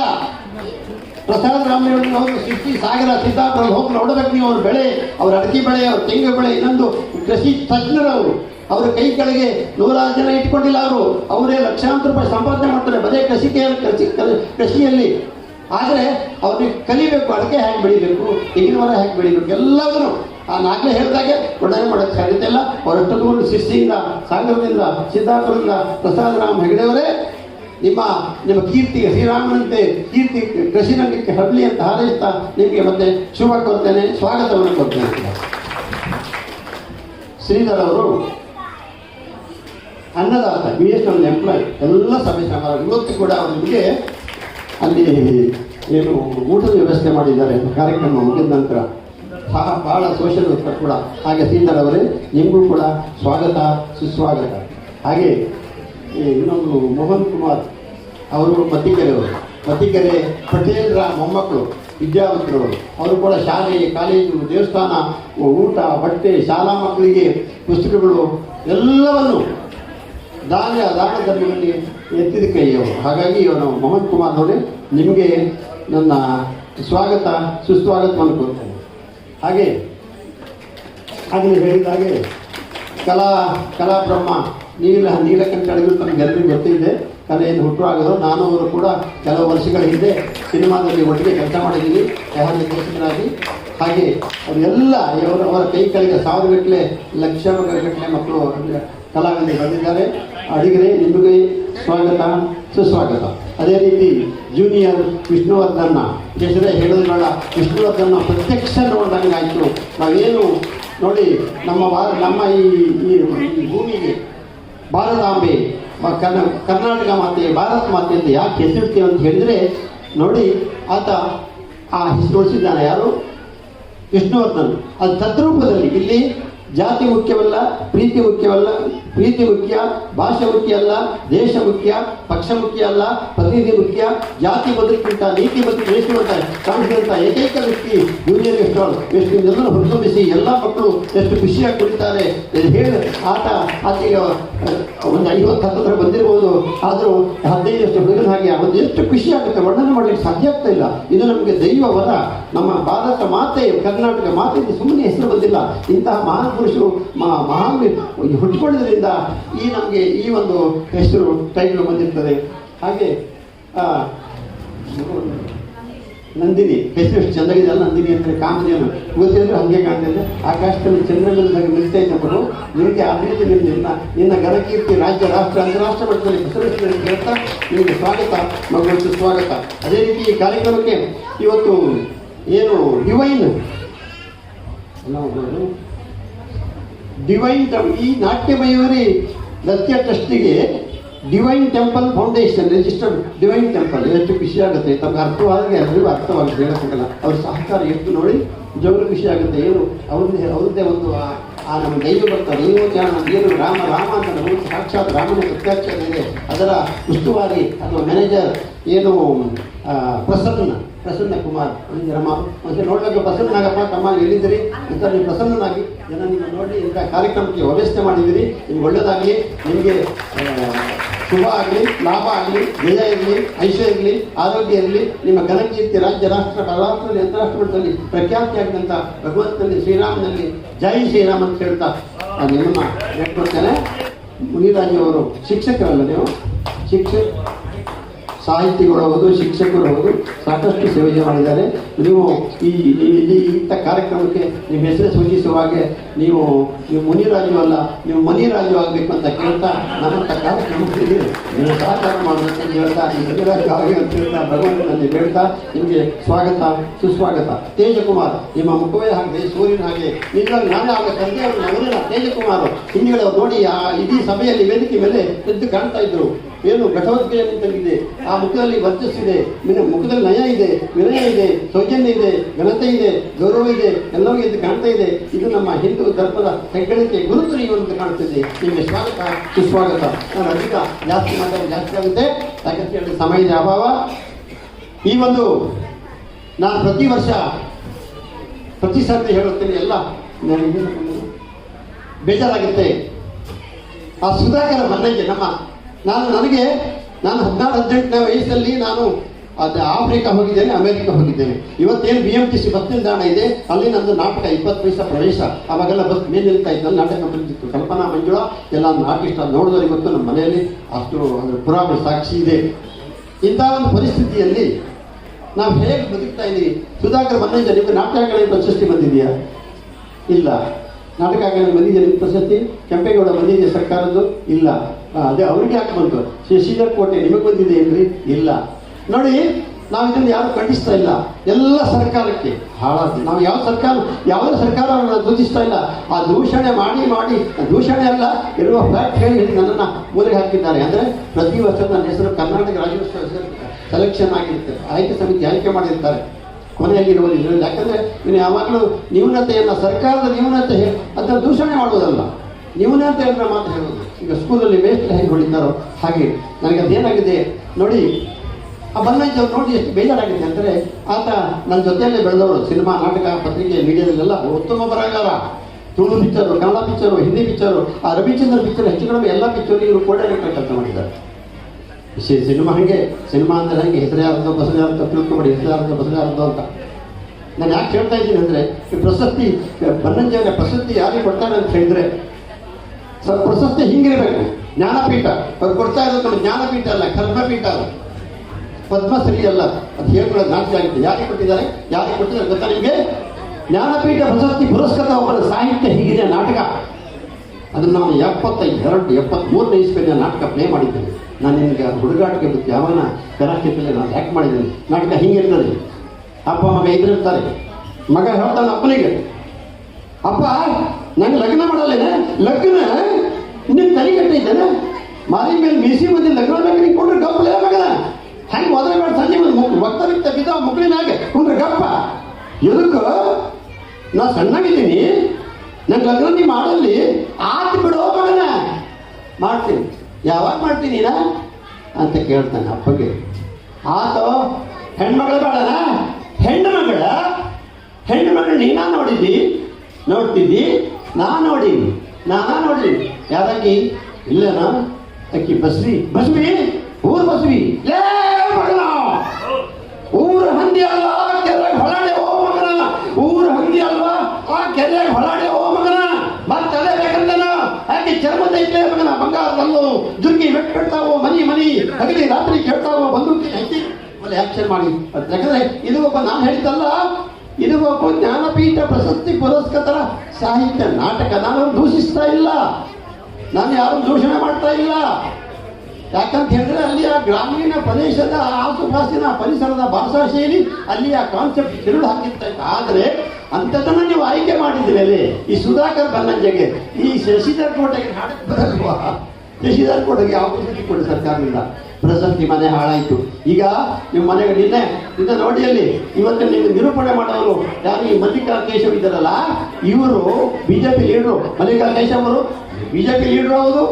ಪ್ರಸಾದ್ ರಾಮಯ್ಯವ್ರನ್ನ ಅವರು ಸಿಕ್ಕಿ ಸಾಗರ ಸಿದ್ದಾಪುರ ಹೋಗಿ ನೋಡಬೇಕು ನೀವು ಅವ್ರ ಬೆಳೆ, ಅವ್ರ ಅಡಿಕೆ ಬೆಳೆ, ಅವ್ರ ತೆಂಗು ಬೆಳೆ, ಇನ್ನೊಂದು ಕೃಷಿ ತಜ್ಞರು ಅವರು. ಅವರ ಕೈ ಕೆಳಗೆ ನೂರಾರು ಜನ ಇಟ್ಕೊಂಡಿಲ್ಲ ಅವರು. ಅವರೇ ಲಕ್ಷಾಂತರ ರೂಪಾಯಿ ಸಂಪಾದನೆ ಮಾಡ್ತಾರೆ. ಬದೇ ಕೃಷಿಕೆ ಕೃಷಿ ಕೃಷಿಯಲ್ಲಿ. ಆದರೆ ಅವ್ರಿಗೆ ಕಲಿಬೇಕು, ಅಡಿಕೆ ಹ್ಯಾಂಗೆ ಬೆಳಿಬೇಕು, ತೆಂಗಿನ ಮರ ಹೇಗೆ ಬೆಳಿಬೇಕು, ಎಲ್ಲದನ್ನು. ಆ ನಾಗಲೇ ಹೇಳಿದಾಗೆ ಒಡನೆ ಮಾಡೋಕ್ಕೆ ಸಾಧ್ಯತೆ ಇಲ್ಲ. ಅವರಷ್ಟೊಂದು ಶಿಸ್ತಿಯಿಂದ ಸಾಗರದಿಂದ, ಸಿದ್ದಾಪುರದಿಂದ ಪ್ರಸಾದರಾಮ್ ಹೆಗಡೆಯವರೇ ನಿಮ್ಮ ನಿಮ್ಮ ಕೀರ್ತಿ ಶ್ರೀರಾಮನಂತೆ ಕೀರ್ತಿ ಕೃಷಿರಂಗಕ್ಕೆ ಹರಲಿ ಅಂತ ಹಾರೈಸ್ತಾ ನಿಮಗೆ ಮತ್ತೆ ಶುಭ ಕೊಡ್ತೇನೆ ಸ್ವಾಗತವನ್ನು ಕೊಡ್ತೇನೆ ಶ್ರೀಧರ್ ಅವರು ಅನ್ನದಾತ ಬಿ ಎಸ್ ಒಂದು ಎಂಪ್ಲಾಯ್ ಎಲ್ಲ ಸಭೆ ಇವತ್ತು ಕೂಡ ಅವರಿಗೆ ಅಲ್ಲಿ ಏನು ಊಟದ ವ್ಯವಸ್ಥೆ ಮಾಡಿದ್ದಾರೆ, ಕಾರ್ಯಕ್ರಮ ಮುಗಿದ ನಂತರ ಸಹ ಬಹಳ ಸೋಷಿಯಲ್ ವರ್ಕರ್ ಕೂಡ, ಹಾಗೆ ಶ್ರೀಧರ್ ಅವರೇ, ನಿಮಗೂ ಕೂಡ ಸ್ವಾಗತ, ಸುಸ್ವಾಗತ. ಹಾಗೆ ಇನ್ನೊಂದು ಮೋಹನ್ ಕುಮಾರ್ ಅವರು ಮತ್ತಿಕೆರೆಯವರು. ಮತ್ತಿಕೆರೆ ಪಟೇಲ್ರ ಮೊಮ್ಮಕ್ಕಳು ವಿದ್ಯಾವಂತರು ಅವರು ಕೂಡ ಶಾಲೆ ಕಾಲೇಜು ದೇವಸ್ಥಾನ, ಊಟ, ಬಟ್ಟೆ, ಶಾಲಾ ಮಕ್ಕಳಿಗೆ ಪುಸ್ತಕಗಳು ಎಲ್ಲವನ್ನು ದಾನ ದಾನ ಧರ್ಮದಲ್ಲಿ ಎತ್ತಿದ ಕೈಯವರು. ಹಾಗಾಗಿ ಇವನು ಮೋಹನ್ ಕುಮಾರ್ ಅವರೇ ನಿಮಗೆ ನನ್ನ ಸ್ವಾಗತ, ಸುಸ್ವಾಗತವನ್ನು ಕೊಡ್ತೇನೆ ಹಾಗೆ ಆಗಲೇ ಹೇಳಿದ ಹಾಗೆ ಕಲಾ ಕಲಾ ಬ್ರಹ್ಮ ನೀಲ ನೀಲಕಂಠ ಅಡಗಿರು ನನಗೆಲ್ಲರಿಗೂ ಗೊತ್ತಿದೆ. ಕಲೆಯನ್ನು ಹುಟ್ಟುವಾಗಲು ನಾನು ಅವರು ಕೂಡ ಕೆಲವು ವರ್ಷಗಳ ಹಿಂದೆ ಸಿನಿಮಾದಲ್ಲಿ ಒಟ್ಟಿಗೆ ಕೆಲಸ ಮಾಡಿದ್ದೀವಿ ಯಾರು ನಿರ್ದೇಶಕರಾಗಿ. ಹಾಗೆ ಅವರೆಲ್ಲ ಇವರ ಅವರ ಕೈ ಕೆಳಗೆ ಸಾವಿರಗಟ್ಟಲೆ ಗಟ್ಟಲೆ ಲಕ್ಷ ಗಟ್ಟಲೆ ಮಕ್ಕಳು ಕಲಾವಿದರು ಬಂದಿದ್ದಾರೆ. ಅಡಿಗರೆ, ನಿಮಗೆ ಸ್ವಾಗತ, ಸುಸ್ವಾಗತ. ಅದೇ ರೀತಿ ಜೂನಿಯರ್ ವಿಷ್ಣುವರ್ಧನ್ನ ಹೆಸರೇ ಹೇಳೋದ್ರಲ್ಲ ವಿಷ್ಣುವರ್ಧನ್ನ ಪ್ರತ್ಯಕ್ಷ ನೋಡಿದಂಗೆ ಆಯಿತು ನಾವೇನು ನೋಡಿ ನಮ್ಮ ವಾರ, ನಮ್ಮ ಈ ಭೂಮಿಗೆ ಭಾರತಾಂಬೆ ಕರ್ನ, ಕರ್ನಾಟಕ ಮಾತೆ ಭಾರತ ಮಾತೆ ಅಂತ ಯಾಕೆ ಹೆಸರಿಡ್ತೀವಿ ಅಂತ ಹೇಳಿದ್ರೆ, ನೋಡಿ, ಆತ ಆ ಹೆಸರು ಉಳಿಸಿದ್ದಾನೆ ಯಾರು? ವಿಷ್ಣುವರ್ಧನ್. ಅದು ತದ್ರೂಪದಲ್ಲಿ ಇಲ್ಲಿ ಜಾತಿ ಮುಖ್ಯವಲ್ಲ, ಪ್ರೀತಿ ಮುಖ್ಯವಲ್ಲ ಪ್ರೀತಿ ಮುಖ್ಯ, ಭಾಷೆ ಮುಖ್ಯ ಅಲ್ಲ, ದೇಶ ಮುಖ್ಯ, ಪಕ್ಷ ಮುಖ್ಯ ಅಲ್ಲ, ಪ್ರತಿನಿಧಿ ಮುಖ್ಯ, ಜಾತಿ ಬದುಕಿಂತ ನೀತಿ ಮತ್ತು ದೇಶವಂತ ಕಾಣಿಸಿದಂಥ ಏಕೈಕ ವ್ಯಕ್ತಿ, ಯೂನಿಯನ್ ಗೆಸ್ಟಾಲ್ ಎಷ್ಟು ಎಲ್ಲರೂ ಹೊರತುಂಬಿಸಿ ಎಲ್ಲ ಮಕ್ಕಳು ಎಷ್ಟು ಖುಷಿಯಾಗಿ ಕುಡಿತಾರೆ ಹೇಳಿ ಆತ ಆಚೆಗೆ ಒಂದು ಐವತ್ತು ಹತ್ತಿರ ಬಂದಿರಬಹುದು ಆದರೂ ಹದಿನೈದಷ್ಟು ಹುಡುಗನ ಹಾಗೆ ಒಂದು ಎಷ್ಟು ಖುಷಿಯಾಗುತ್ತೆ, ವರ್ಣನೆ ಮಾಡಲಿಕ್ಕೆ ಸಾಧ್ಯ ಆಗ್ತಾ ಇಲ್ಲ. ಇದು ನಮಗೆ ದೈವ ವರ. ನಮ್ಮ ಭಾರತ ಮಾತೆ, ಕರ್ನಾಟಕ ಮಾತೆಗೆ ಸುಮ್ಮನೆ ಹೆಸರು ಬಂದಿಲ್ಲ. ಇಂತಹ ಮಹಾನ್ ಪುರುಷರು ಮಹಾ, ಮಹಾನ್ ಹುಟ್ಟುಕೊಳ್ಳೋದ್ರಿಂದ ಈ ನಮಗೆ ಈ ಒಂದು ಹೆಸರು ಟೈಟ್ಲು ಬಂದಿರ್ತದೆ. ಹಾಗೆ ನಂದಿನಿ, ಹೆಸರು ಎಷ್ಟು ಚೆನ್ನಾಗಿದೆ ಅಲ್ಲ ನಂದಿನಿ ಅಂದರೆ ಕಾಮಧೇನು. ಗೊತ್ತಿದ್ರೆ ಹಾಗೆ ಕಾಣ್ತಿದೆ ಆಕಾಶದಲ್ಲಿ ಚಂದ್ರಮಂದಾಗ ನಿಲ್ತಾ ಇದ್ದವರು ನಿಮಗೆ ಅಭಿವೃದ್ಧಿ ನಿನ್ನ ನಿನ್ನ ಗಣಕೀರ್ತಿ ರಾಜ್ಯ, ರಾಷ್ಟ್ರ ಅಂತಾರಾಷ್ಟ್ರ ಮಟ್ಟದಲ್ಲಿ ಹೆಸರು ಹೇಳ್ತಾ ನಿಮಗೆ ಸ್ವಾಗತ. ಮಗುವಿಗೆ ಸ್ವಾಗತ. ಅದೇ ರೀತಿ ಈ ಕಾರ್ಯಕ್ರಮಕ್ಕೆ ಇವತ್ತು ಏನು ಡಿವೈನ್ ಡಿವೈನ್ ಈ ನಾಟ್ಯಮಯೂರಿ ನೃತ್ಯ ಟ್ರಸ್ಟಿಗೆ divine temple foundation registered divine temple ಎಷ್ಟು ಖುಷಿ ಆಗುತ್ತೆ, ತಮಗೆ ಅರ್ಥವಾದರೆ ಎಲ್ಲರಿಗೂ ಅರ್ಥವಾಗುತ್ತೆ ಹೇಳೋಕ್ಕಾಗಲ್ಲ. ಅವ್ರ ಸಹಕಾರ ಎಷ್ಟು ನೋಡಿ ನಿಜವಾಗ್ಲೂ ಖುಷಿ ಆಗುತ್ತೆ. ಏನು, ಅವ್ರದ್ದೇ ಅವ್ರದ್ದೇ ಒಂದು, ಆ ನಮ್ಮ ದೈವ ಬರ್ತಾರೆ. ಏನು ಜ್ಞಾನ ಏನು, ರಾಮ ರಾಮ ಅಂತ ನಮಗೆ ಸಾಕ್ಷಾತ್ ರಾಮನ ಪ್ರತ್ಯಕ್ಷ ಇದೆ. ಅದರ ಉಸ್ತುವಾರಿ ಅಥವಾ ಮ್ಯಾನೇಜರ್ ಏನು ಪ್ರಸನ್ನ ಪ್ರಸನ್ನ ಕುಮಾರ್ ಅಂದ್ರೆ ಮತ್ತೆ ನೋಡ್ಲಿಕ್ಕೆ ಪ್ರಸನ್ನನಾಗಪ್ಪ ತಮ್ಮ ಎಲ್ಲಿದ್ದೀರಿ? ಅಂತ ನೀವು ಪ್ರಸನ್ನನಾಗಿ ಜನ ನಿಮ್ಮ ನೋಡಿ ಇಂಥ ಕಾರ್ಯಕ್ರಮಕ್ಕೆ ವ್ಯವಸ್ಥೆ ಮಾಡಿದ್ದೀರಿ. ನಿಮ್ಗೆ ಒಳ್ಳೆಯದಾಗಲಿ ನಿಮಗೆ ಶುಭ ಆಗಲಿ, ಲಾಭ ಆಗಲಿ ಜಯ ಇರಲಿ, ಐಶ್ವರ್ಯ ಇರಲಿ, ಆರೋಗ್ಯ ಇರಲಿ, ನಿಮ್ಮ ಘನಕೀರ್ತಿ ರಾಜ್ಯ, ರಾಷ್ಟ್ರ ಪರರಾಷ್ಟ್ರದಲ್ಲಿ ಅಂತಾರಾಷ್ಟ್ರ ಮಟ್ಟದಲ್ಲಿ ಆಗಿದಂಥ ಭಗವಂತನಲ್ಲಿ ಶ್ರೀರಾಮನಲ್ಲಿ ಜೈ ಶ್ರೀರಾಮ್ ಅಂತ ಹೇಳ್ತಾ ನಾನು ನಿಮ್ಮನ್ನು ನೆಟ್ಕೊಡ್ತೇನೆ ಅವರು ಶಿಕ್ಷಕರಲ್ಲ ನೀವು? ಶಿಕ್ಷಕ ಸಾಹಿತಿಗಳು ಹೌದು ಶಿಕ್ಷಕರು ಹೌದು ಸಾಕಷ್ಟು ಸೇವೆ ಮಾಡಿದ್ದಾರೆ ನೀವು ಈ ಇಲ್ಲಿ ಇಂಥ ಕಾರ್ಯಕ್ರಮಕ್ಕೆ ನಿಮ್ಮ ಹೆಸರು ಸೂಚಿಸುವ ಹಾಗೆ ನೀವು ನೀವು ಮುನಿರಾಜು ಅಲ್ಲ, ನೀವು ಮನಿರಾಜು ಆಗಬೇಕು ಅಂತ ಕೇಳ್ತಾ ನಮ್ಮಂಥ ಕಾರ್ಯಕ್ರಮಕ್ಕೆ ನೀವು ಸಹಕಾರ ಮಾಡುವಂತ ಹೇಳ್ತಾ ಮುನಿರಾಜು ಆಗಿ ಅಂತ ಹೇಳ್ತಾ ಭಗವಂತನಲ್ಲಿ ಹೇಳ್ತಾ ನಿಮಗೆ ಸ್ವಾಗತ, ಸುಸ್ವಾಗತ. ತೇಜಕುಮಾರ್, ನಿಮ್ಮ ಮುಖವೇ ಹಾಗೆ, ಸೂರ್ಯನ ಹಾಗೆ ನಿಜವಾಗಿ ನಾನು ಆಗ ತಂದೆಯವರು ಅವರಿನ ತೇಜಕುಮಾರ್ ಹಿಂದಿಗಳು ನೋಡಿ ಆ ಇಡೀ ಸಭೆಯಲ್ಲಿ ವೇದಿಕೆ ಮೇಲೆ ಎದ್ದು ಕಾಣ್ತಾ ಇದ್ರು. ಏನು ಘಟವದ್ಗೀತೆ ನಿಂತಿದೆ ಆ ಮುಖದಲ್ಲಿ ವರ್ಚಸ್ಸಿದೆ. ನಿನ್ನ ಮುಖದಲ್ಲಿ ನಯ ಇದೆ, ವಿನಯ ಇದೆ, ಸೌಜನ್ಯ ಇದೆ, ಘನತೆ ಇದೆ, ಗೌರವ ಇದೆ, ಎಲ್ಲವೂ ಎಂದು ಕಾಣ್ತಾ ಇದೆ. ಇದು ನಮ್ಮ ಹಿಂದೂ ಧರ್ಮದ ಹೆಗ್ಗಳಿಕೆ ಗುರುತು ಅಂತ ಕಾಣ್ತಿದೆ. ನಿಮಗೆ ಸ್ವಾಗತ, ಸುಸ್ವಾಗತ. ನಾನು ಅಧಿಕ, ಜಾಸ್ತಿ ಮಾತಾಡೋದು ಜಾಸ್ತಿ ಆಗುತ್ತೆ. ಯಾಕಂತ ಸಮಯದ ಅಭಾವ. ಈ ಒಂದು ನಾನು ಪ್ರತಿ ವರ್ಷ ಪ್ರತಿ ಸರ್ತಿ ಹೇಳುತ್ತೇನೆ, ಎಲ್ಲ ಬೇಜಾರಾಗುತ್ತೆ. ಆ ಸುಧಾಕರ ಮನೆಗೆ ನಮ್ಮ ನಾನು ನನಗೆ, ನಾನು ಹದಿನಾರು, ಹದಿನೆಂಟನೇ ವಯಸ್ಸಲ್ಲಿ ನಾನು ಅದು ಆಫ್ರಿಕಾ ಹೋಗಿದ್ದೇನೆ, ಅಮೆರಿಕ ಹೋಗಿದ್ದೇನೆ. ಇವತ್ತೇನು B M T C bus ನಿಲ್ದಾಣ ಇದೆ, ಅಲ್ಲಿ ನಂದು ನಾಟಕ ಇಪ್ಪತ್ತು ವರ್ಷ ಪ್ರವೇಶ. ಅವಾಗೆಲ್ಲ ಬಸ್ ಮೇಲೆ ನಿಲ್ತಾ ಇದ್ದಲ್ಲಿ ನಾಟಕ ಬಂದಿತ್ತು ಕಲ್ಪನಾ ಮಂಜುಳ, ಎಲ್ಲ ಆರ್ಟಿಸ್ಟ್ ಅದು ಇವತ್ತು ನಮ್ಮ ಮನೆಯಲ್ಲಿ ಅಷ್ಟು ಅಂದರೆ ಪುರಾವೆ ಸಾಕ್ಷಿ ಇದೆ. ಇಂಥ ಒಂದು ಪರಿಸ್ಥಿತಿಯಲ್ಲಿ ನಾವು ಹೇಗೆ ಬದುಕ್ತಾ ಇದ್ದೀವಿ? ಸುಧಾಕರ್ ಮನೇಜ ನಿಮಗೆ ನಾಟಕಗಳಿಗೆ ಪ್ರಶಸ್ತಿ ಬಂದಿದೆಯಾ? ಇಲ್ಲ. ನಾಟಕಗಳಿಗೆ ಬಂದಿದೆಯಾ ಬಂದಿದೆ ನಿಮ್ಮ ಪ್ರಶಸ್ತಿ? ಕೆಂಪೇಗೌಡ ಬಂದಿದೆ ಸರ್ಕಾರದ್ದು? ಇಲ್ಲ. ಅದೇ ಅವ್ರಿಗೆ ಯಾಕೆ ಬಂತು? ಶ್ರೀಧರ್ ಕೋಟೆ ನಿಮಗೆ ಬಂದಿದೆ ಏನ್ರಿ? ಇಲ್ಲ. ನೋಡಿ ನಾವು ಇದನ್ನು ಯಾರು ಖಂಡಿಸ್ತಾ ಇಲ್ಲ. ಎಲ್ಲ ಸರ್ಕಾರಕ್ಕೆ ಹಾಳ ನಾವು ಯಾವ ಸರ್ಕಾರ ಯಾವುದೇ ಸರ್ಕಾರವನ್ನು ದೂಷಿಸ್ತಾ ಇಲ್ಲ. ಆ ದೂಷಣೆ ಮಾಡಿ ಮಾಡಿ ದೂಷಣೆ ಅಲ್ಲ ಇರುವ ಫ್ಯಾಕ್ಟ್ ಹೇಳಿ ಹೇಳಿ ನನ್ನನ್ನು ಮೂಲೆಗೆ ಹಾಕಿದ್ದಾರೆ. ಅಂದರೆ ಪ್ರತಿ ವರ್ಷ ನನ್ನ ಹೆಸರು ಕರ್ನಾಟಕ ರಾಜ್ಯೋತ್ಸವ ಸೆಲೆಕ್ಷನ್ ಆಗಿರುತ್ತೆ. ಆಯ್ಕೆ ಸಮಿತಿ ಆಯ್ಕೆ ಮಾಡಿರ್ತಾರೆ. ಕೊನೆಯಲ್ಲಿ ಇದರಲ್ಲಿ ಯಾಕಂದ್ರೆ ಇನ್ನು ಯಾವಾಗಲೂ ನ್ಯೂನತೆಯನ್ನು ಸರ್ಕಾರದ ನ್ಯೂನತೆ ಅದನ್ನು ದೂಷಣೆ ಮಾಡುವುದಲ್ಲ. ನ್ಯೂನತೆ ಅಂದ್ರೆ ಮಾತು ಹೇಳೋದು ಈಗ ಸ್ಕೂಲಲ್ಲಿ ವೇಸ್ಟ್ ಹೇಗೆ ಹೊಡಿತಾರೋ ಹಾಗೆ. ನನಗೆ ಅದೇನಾಗಿದೆ ನೋಡಿ, ಆ ಬನ್ನಂಜ್ ಅವ್ರು ನೋಡಿ ಎಷ್ಟು ಬೇಜಾರಾಗಿದೆ ಅಂದರೆ ಆತ ನನ್ನ ಜೊತೆಯಲ್ಲೇ ಬೆಳೆದವರು, ಸಿನಿಮಾ, ನಾಟಕ, ಪತ್ರಿಕೆ, ಮೀಡಿಯಾದಲ್ಲೆಲ್ಲ ಉತ್ತಮ ಬರಹಗಾರ. Tulu picture Kannada picture Hindi picture ಆ ರವಿಚಂದ್ರ ಪಿಕ್ಚರ್ ಹೆಚ್ಚು ಕಡಿಮೆ ಎಲ್ಲ ಪಿಕ್ಚರ್ ಇವರು ಕೋರ್ಡಿನೇಟರ್ ಕೆಲಸ ಮಾಡಿದ್ದಾರೆ. ಸಿನಿಮಾ ಹಾಗೆ, ಸಿನಿಮಾ ಅಂದರೆ ಹಂಗೆ ಹೆಸರು ಯಾರ್ದು ಬಸರು ಯಾರ್ದು ಮಾಡಿ ಹೆಸರು ಯಾರ್ದು ಅಂತ. ನಾನು ಯಾಕೆ ಹೇಳ್ತಾ ಇದ್ದೀನಿ ಅಂದರೆ, ಈ ಪ್ರಶಸ್ತಿ ಬನ್ನಂಜಾಗ ಪ್ರಶಸ್ತಿ ಯಾರಿಗೆ ಕೊಡ್ತಾರೆ ಅಂತ ಹೇಳಿದ್ರೆ ಸರ್ ಪ್ರಶಸ್ತಿ ಹಿಂಗಿರಬೇಕು. ಜ್ಞಾನಪೀಠ. ಅವ್ರು ಕೊಡ್ತಾ ಇರೋದು ಜ್ಞಾನಪೀಠ ಅಲ್ಲ ಕರ್ಮಪೀಠ ಅಲ್ಲ ಪದ್ಮಶ್ರೀ ಅಲ್ಲ, ಅದು ಹೇಳ್ಕೊಳ್ಳೋದು ನಾಚಿಕೆ ಆಗುತ್ತೆ. ಯಾರಿಗೆ ಕೊಟ್ಟಿದ್ದಾರೆ? ಯಾರಿಗೆ ಕೊಟ್ಟಿದ್ದಾರೆ ಗೊತ್ತಾ ನಿಮಗೆ? ಜ್ಞಾನಪೀಠ ಪ್ರಶಸ್ತಿ ಪುರಸ್ಕೃತ ಒಬ್ಬರ ಸಾಹಿತ್ಯ ಹೀಗಿದೆ ನಾಟಕ. ಅದನ್ನು ನಾನು ಎಪ್ಪತ್ತ ಎರಡು ಎಪ್ಪತ್ತ್ಮೂರನೇ ಇಸ್ವಿನ ನಾಟಕ ಪ್ಲೇ ಮಾಡಿದ್ದೇನೆ. ನಾನು ನಿಮಗೆ ಹುಡುಗಾಟಕ್ಕೆ ಬಿಟ್ಟು ಯಾವನ ಕರಾಕ್ಷೇತ್ರದಲ್ಲಿ ನಾನು ಯಾಕೆ ಮಾಡಿದ್ದೇನೆ. ನಾಟಕ ಹಿಂಗಿರ್ತದೆ. ಅಪ್ಪ, ಮಗ ಇದ್ರಿರ್ತಾರೆ ಮಗ ಹೇಳ್ತಾನೆ, ಅಪ್ಪನಿಗೆ, ಅಪ್ಪ, ನಂಗೆ ಲಗ್ನ ಮಾಡಲ್ಲೇನೆ? ಲಗ್ನ? ನಿನ್ನ ತಲೆ ಕಟ್ಟಿದ್ದೇನೆ ಮಾರಿ ಮೇಲೆ ಮೀಸಿ ಬಂದು ಲಗ್ನ ಬೇಕು ಕೊಡ್ರಿ ಗಪ್ಪಲೆ ಮಗನ? ಹೆಂಗೆ ಹೋದ್ರೆ ಬೇಡ ಸಂಜೆ ಬಂದು ಬಿತ್ತ ಬಿದ್ದ ಮುಕ್ಳಿನಾಗೆ ಕುಂಡ್ರಿ ಗಪ್ಪ. ಎದಕ್ಕ? ನಾ ಸಣ್ಣಗಿದ್ದೀನಿ. ನನ್ನ ಲಗ್ನ ನೀ ಮಾಡಲ್ಲಿ ಆತು ಬಿಡೋ ಮಗನ. ಮಾಡ್ತೀನಿ. ಯಾವಾಗ ಮಾಡ್ತೀನಿ ನಾ ಅಂತ ಕೇಳ್ತಾನೆ ಅಪ್ಪಗೆ. ಆತೋ, ಹೆಣ್ಮಗಳು ಬೇಡನ? ಹೆಣ್ಣು ಮಗಳ? ಹೆಣ್ಣು ಮಗಳು ನೀನಾ ನೋಡಿದ್ದಿ? ನೋಡ್ತಿದ್ದಿ? ನಾ ನೋಡೀನಿ. ನಾನಾ ನೋಡ್ಲಿ. ಯಾರಕ್ಕಿ ಇಲ್ಲನ ಅಕ್ಕಿ ಬಸ್ವಿ? ಬಸ್ವಿ? ಊರ್ ಬಸ್ವಿ? ಊರ್ ಹಂದಿ ಅಲ್ಲ ಕೆರೆ ಹೊಲಾಡೆ ಓ ಮಗನ! ಊರು ಹಂದಿ ಅಲ್ವಾ? ಆ ಕೆರೆ ಹೊಲಾಡೆ ಓ ಮಗನ! ತಲೆ ಬೇಕಂದನ? ಅಕ್ಕಿ ಚರ್ಮದ ಇಟ್ಟೆ ಮಗನ? ಬಂಗಾರದಲ್ಲೂ ಜುರ್ಗಿ ಬೆಟ್ಟ ಬಿಡ್ತಾವೋ ಮನಿ ಮನಿ? ಅಗಲಿ ರಾತ್ರಿ ಕೇಳ್ತಾವೋ ಬಂದು ಒಳ್ಳೆ ಆಕ್ಷನ್ ಮಾಡಿ. ಯಾಕಂದ್ರೆ ಇದು ಒಬ್ಬ ನಾನು ಹೇಳಿದ್ದಲ್ಲ? ಇದು ಒಬ್ಬ ಜ್ಞಾನಪೀಠ ಪ್ರಶಸ್ತಿ ಪುರಸ್ಕೃತರ ಸಾಹಿತ್ಯ ನಾಟಕ ನಾನು ದೂಷಿಸ್ತಾ ಇಲ್ಲ. ನಾನು ಯಾರು ದೂಷಣೆ ಮಾಡ್ತಾ ಇಲ್ಲ. ಯಾಕಂತ ಹೇಳಿದ್ರೆ ಅಲ್ಲಿಯ ಗ್ರಾಮೀಣ ಪ್ರದೇಶದ ಆಸುಪಾಸಿನ ಪರಿಸರದ ಭಾಷಾ ಶೈಲಿ ಅಲ್ಲಿಯ ಕಾನ್ಸೆಪ್ಟ್ ತಿರುಳು ಹಾಕಿತ್ತ. ಆದರೆ ಅಂಥದ್ದನ್ನು ನೀವು ಆಯ್ಕೆ ಮಾಡಿದ್ರಿ ಅಲ್ಲಿ. ಈ ಸುಧಾಕರ್ ಬನ್ನಂಜೆಗೆ, ಈ ಶಶಿಧರ್ ಕೋಟೆಗೆ ನಾಟಕ ಬರಲ್ವಾ? ಶಶಿಧರ್ ಕೋಟೆಗೆ ಪ್ರಶಸ್ತಿ ಕೊಡಿ ಸರ್ಕಾರದಿಂದ? ಪ್ರಶಸ್ತಿ ಮನೆ ಹಾಳಾಯಿತು. ಈಗ ನಿಮ್ಮ ಮನೆಗೆ ನಿನ್ನೆ ನಿನ್ನೆ ನೋಡಿ ಅಲ್ಲಿ ಇವತ್ತು ನೀವು ನಿರೂಪಣೆ ಮಾಡೋರು ಯಾರು ಈ ಮಲ್ಲಿಕಾ ಕೇಶವ್ ಇದ್ದಾರಲ್ಲ? ಇವರು ಬಿಜೆಪಿ ಲೀಡರು ಮಲ್ಲಿಕಾ ಕೇಶವ್ ಅವರು ಬಿಜೆಪಿ ಲೀಡರ್ ಹೌದು,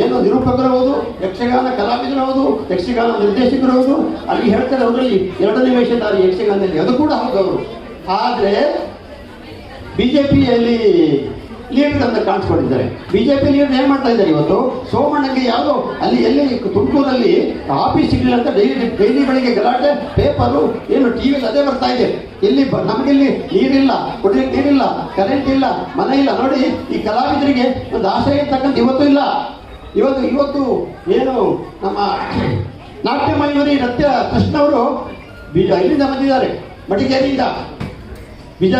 ಏನು ನಿರೂಪಕರು ಹೌದು, ಯಕ್ಷಗಾನ ಕಲಾವಿದರು ಹೌದು, ಯಕ್ಷಗಾನ ನಿರ್ದೇಶಕರು ಹೌದು. ಅಲ್ಲಿ ಹೇಳ್ತಾರೆ ಅವರಲ್ಲಿ ಎರಡನೇ ನಿಮಿಷದಾರಿ ಯಕ್ಷಗಾನದಲ್ಲಿ. ಅದು ಕೂಡ ಹೌದು ಅವರು. ಆದರೆ ಬಿಜೆಪಿಯಲ್ಲಿ ಲೀಡರ್ ಅಂತ ಕಾಣಿಸ್ಕೊಂಡಿದ್ದಾರೆ. ಬಿಜೆಪಿ ಲೀಡರ್ ಏನ್ ಮಾಡ್ತಾ ಇದ್ದಾರೆ ಇವತ್ತು? ಸೋಮಣ್ಣಗೆ ಯಾವುದು, ಅಲ್ಲಿ ಎಲ್ಲಿ ತುಮಕೂರಲ್ಲಿ ಆಫೀಸ್ ಸಿಗಲಿಲ್ಲ ಅಂತ ಡೈಲಿ ಡೈಲಿ ಬೆಳಿಗ್ಗೆ ಗಲಾಟೆ, ಪೇಪರು, ಏನು ಟಿವಿಲಿ ಅದೇ ಬರ್ತಾ ಇದೆ. ಇಲ್ಲಿ ನಮಗಿಲ್ಲಿ ನೀರಿಲ್ಲ ಕುಡಿಯಕ್ಕೆ ನೀರಿಲ್ಲ ಕರೆಂಟ್ ಇಲ್ಲ, ಮನೆ ಇಲ್ಲ. ನೋಡಿ, ಈ ಕಲಾವಿದರಿಗೆ ಒಂದು ಆಶ್ರಯ ಇರ್ತಕ್ಕಂಥ ಇವತ್ತು ಇಲ್ಲ. ಇವತ್ತು ಇವತ್ತು ಏನು ನಮ್ಮ ನಾಟ್ಯ ಮಯೂರಿ ಕೃಷ್ಣ ಅವರು ಬೀಜ ಇಲ್ಲಿಂದ ಬಂದಿದ್ದಾರೆ. ಮಡಿಕೇರಿಯಿಂದ, ಬೀಜ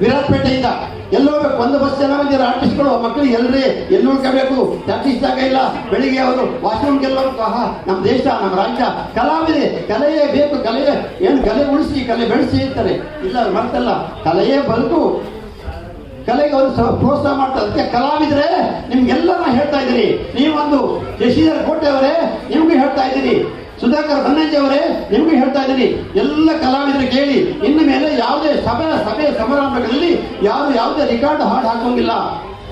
ವಿರಾಟ್ಪೇಟೆಯಿಂದ ಎಲ್ಲೋ ಬೇಕು ಒಂದು ಬಸ್ ಜನ ಬಂದಿರೋ ಆರ್ಟಿಸ್ಟ್ಗಳು ಮಕ್ಕಳಿಗೆ ಎಲ್ರಿ ಎಲ್ಲಿ ಉಳ್ಕೋಬೇಕು ಪ್ರಾಕ್ಟೀಸ್ ಜಾಗ ಇಲ್ಲ, ಬೆಳಿಗ್ಗೆ ಅವರು ವಾಶ್ರೂಮ್ಗೆ ಸಹ ನಮ್ಮ ದೇಶ ನಮ್ಮ ರಾಜ್ಯ, ಕಲಾವಿದೆ, ಕಲೆಯೇ ಬೇಕು, ಕಲೆಯೇ, ಏನು ಕಲೆ ಉಳಿಸಿ, ಕಲೆ ಬೆಳೆಸಿ ಇರ್ತಾರೆ ಇಲ್ಲ ಮರ್ತಲ್ಲ. ಕಲೆಯೇ ಬಂತು ಕಲೆಗೆ ಅವರು ಪ್ರೋತ್ಸಾಹ ಮಾಡ್ತಾರೆ. ಅದಕ್ಕೆ ಕಲಾವಿದ್ರೆ ನಿಮ್ಗೆಲ್ಲ ಹೇಳ್ತಾ ಇದ್ದೀರಿ ನೀವೊಂದು ಶಶಿಧರ್ ಕೋಟೆ ಅವರೇ ನಿಮ್ಗೂ ಹೇಳ್ತಾ ಇದ್ದೀನಿ. ಸುಧಾಕರ್ ಬನ್ನಂಜಿ ಅವರೇ, ನಿಮಗೆ ಹೇಳ್ತಾ ಇದ್ದೀನಿ, ಎಲ್ಲ ಕಲಾವಿದರು ಕೇಳಿ, ಇನ್ನು ಮೇಲೆ ಯಾವುದೇ ಸಭೆ ಸಭೆ ಸಮಾರಂಭಗಳಲ್ಲಿ ಯಾರು ಯಾವುದೇ ರೆಕಾರ್ಡ್ ಹಾಡು ಹಾಕೋಂಗಿಲ್ಲ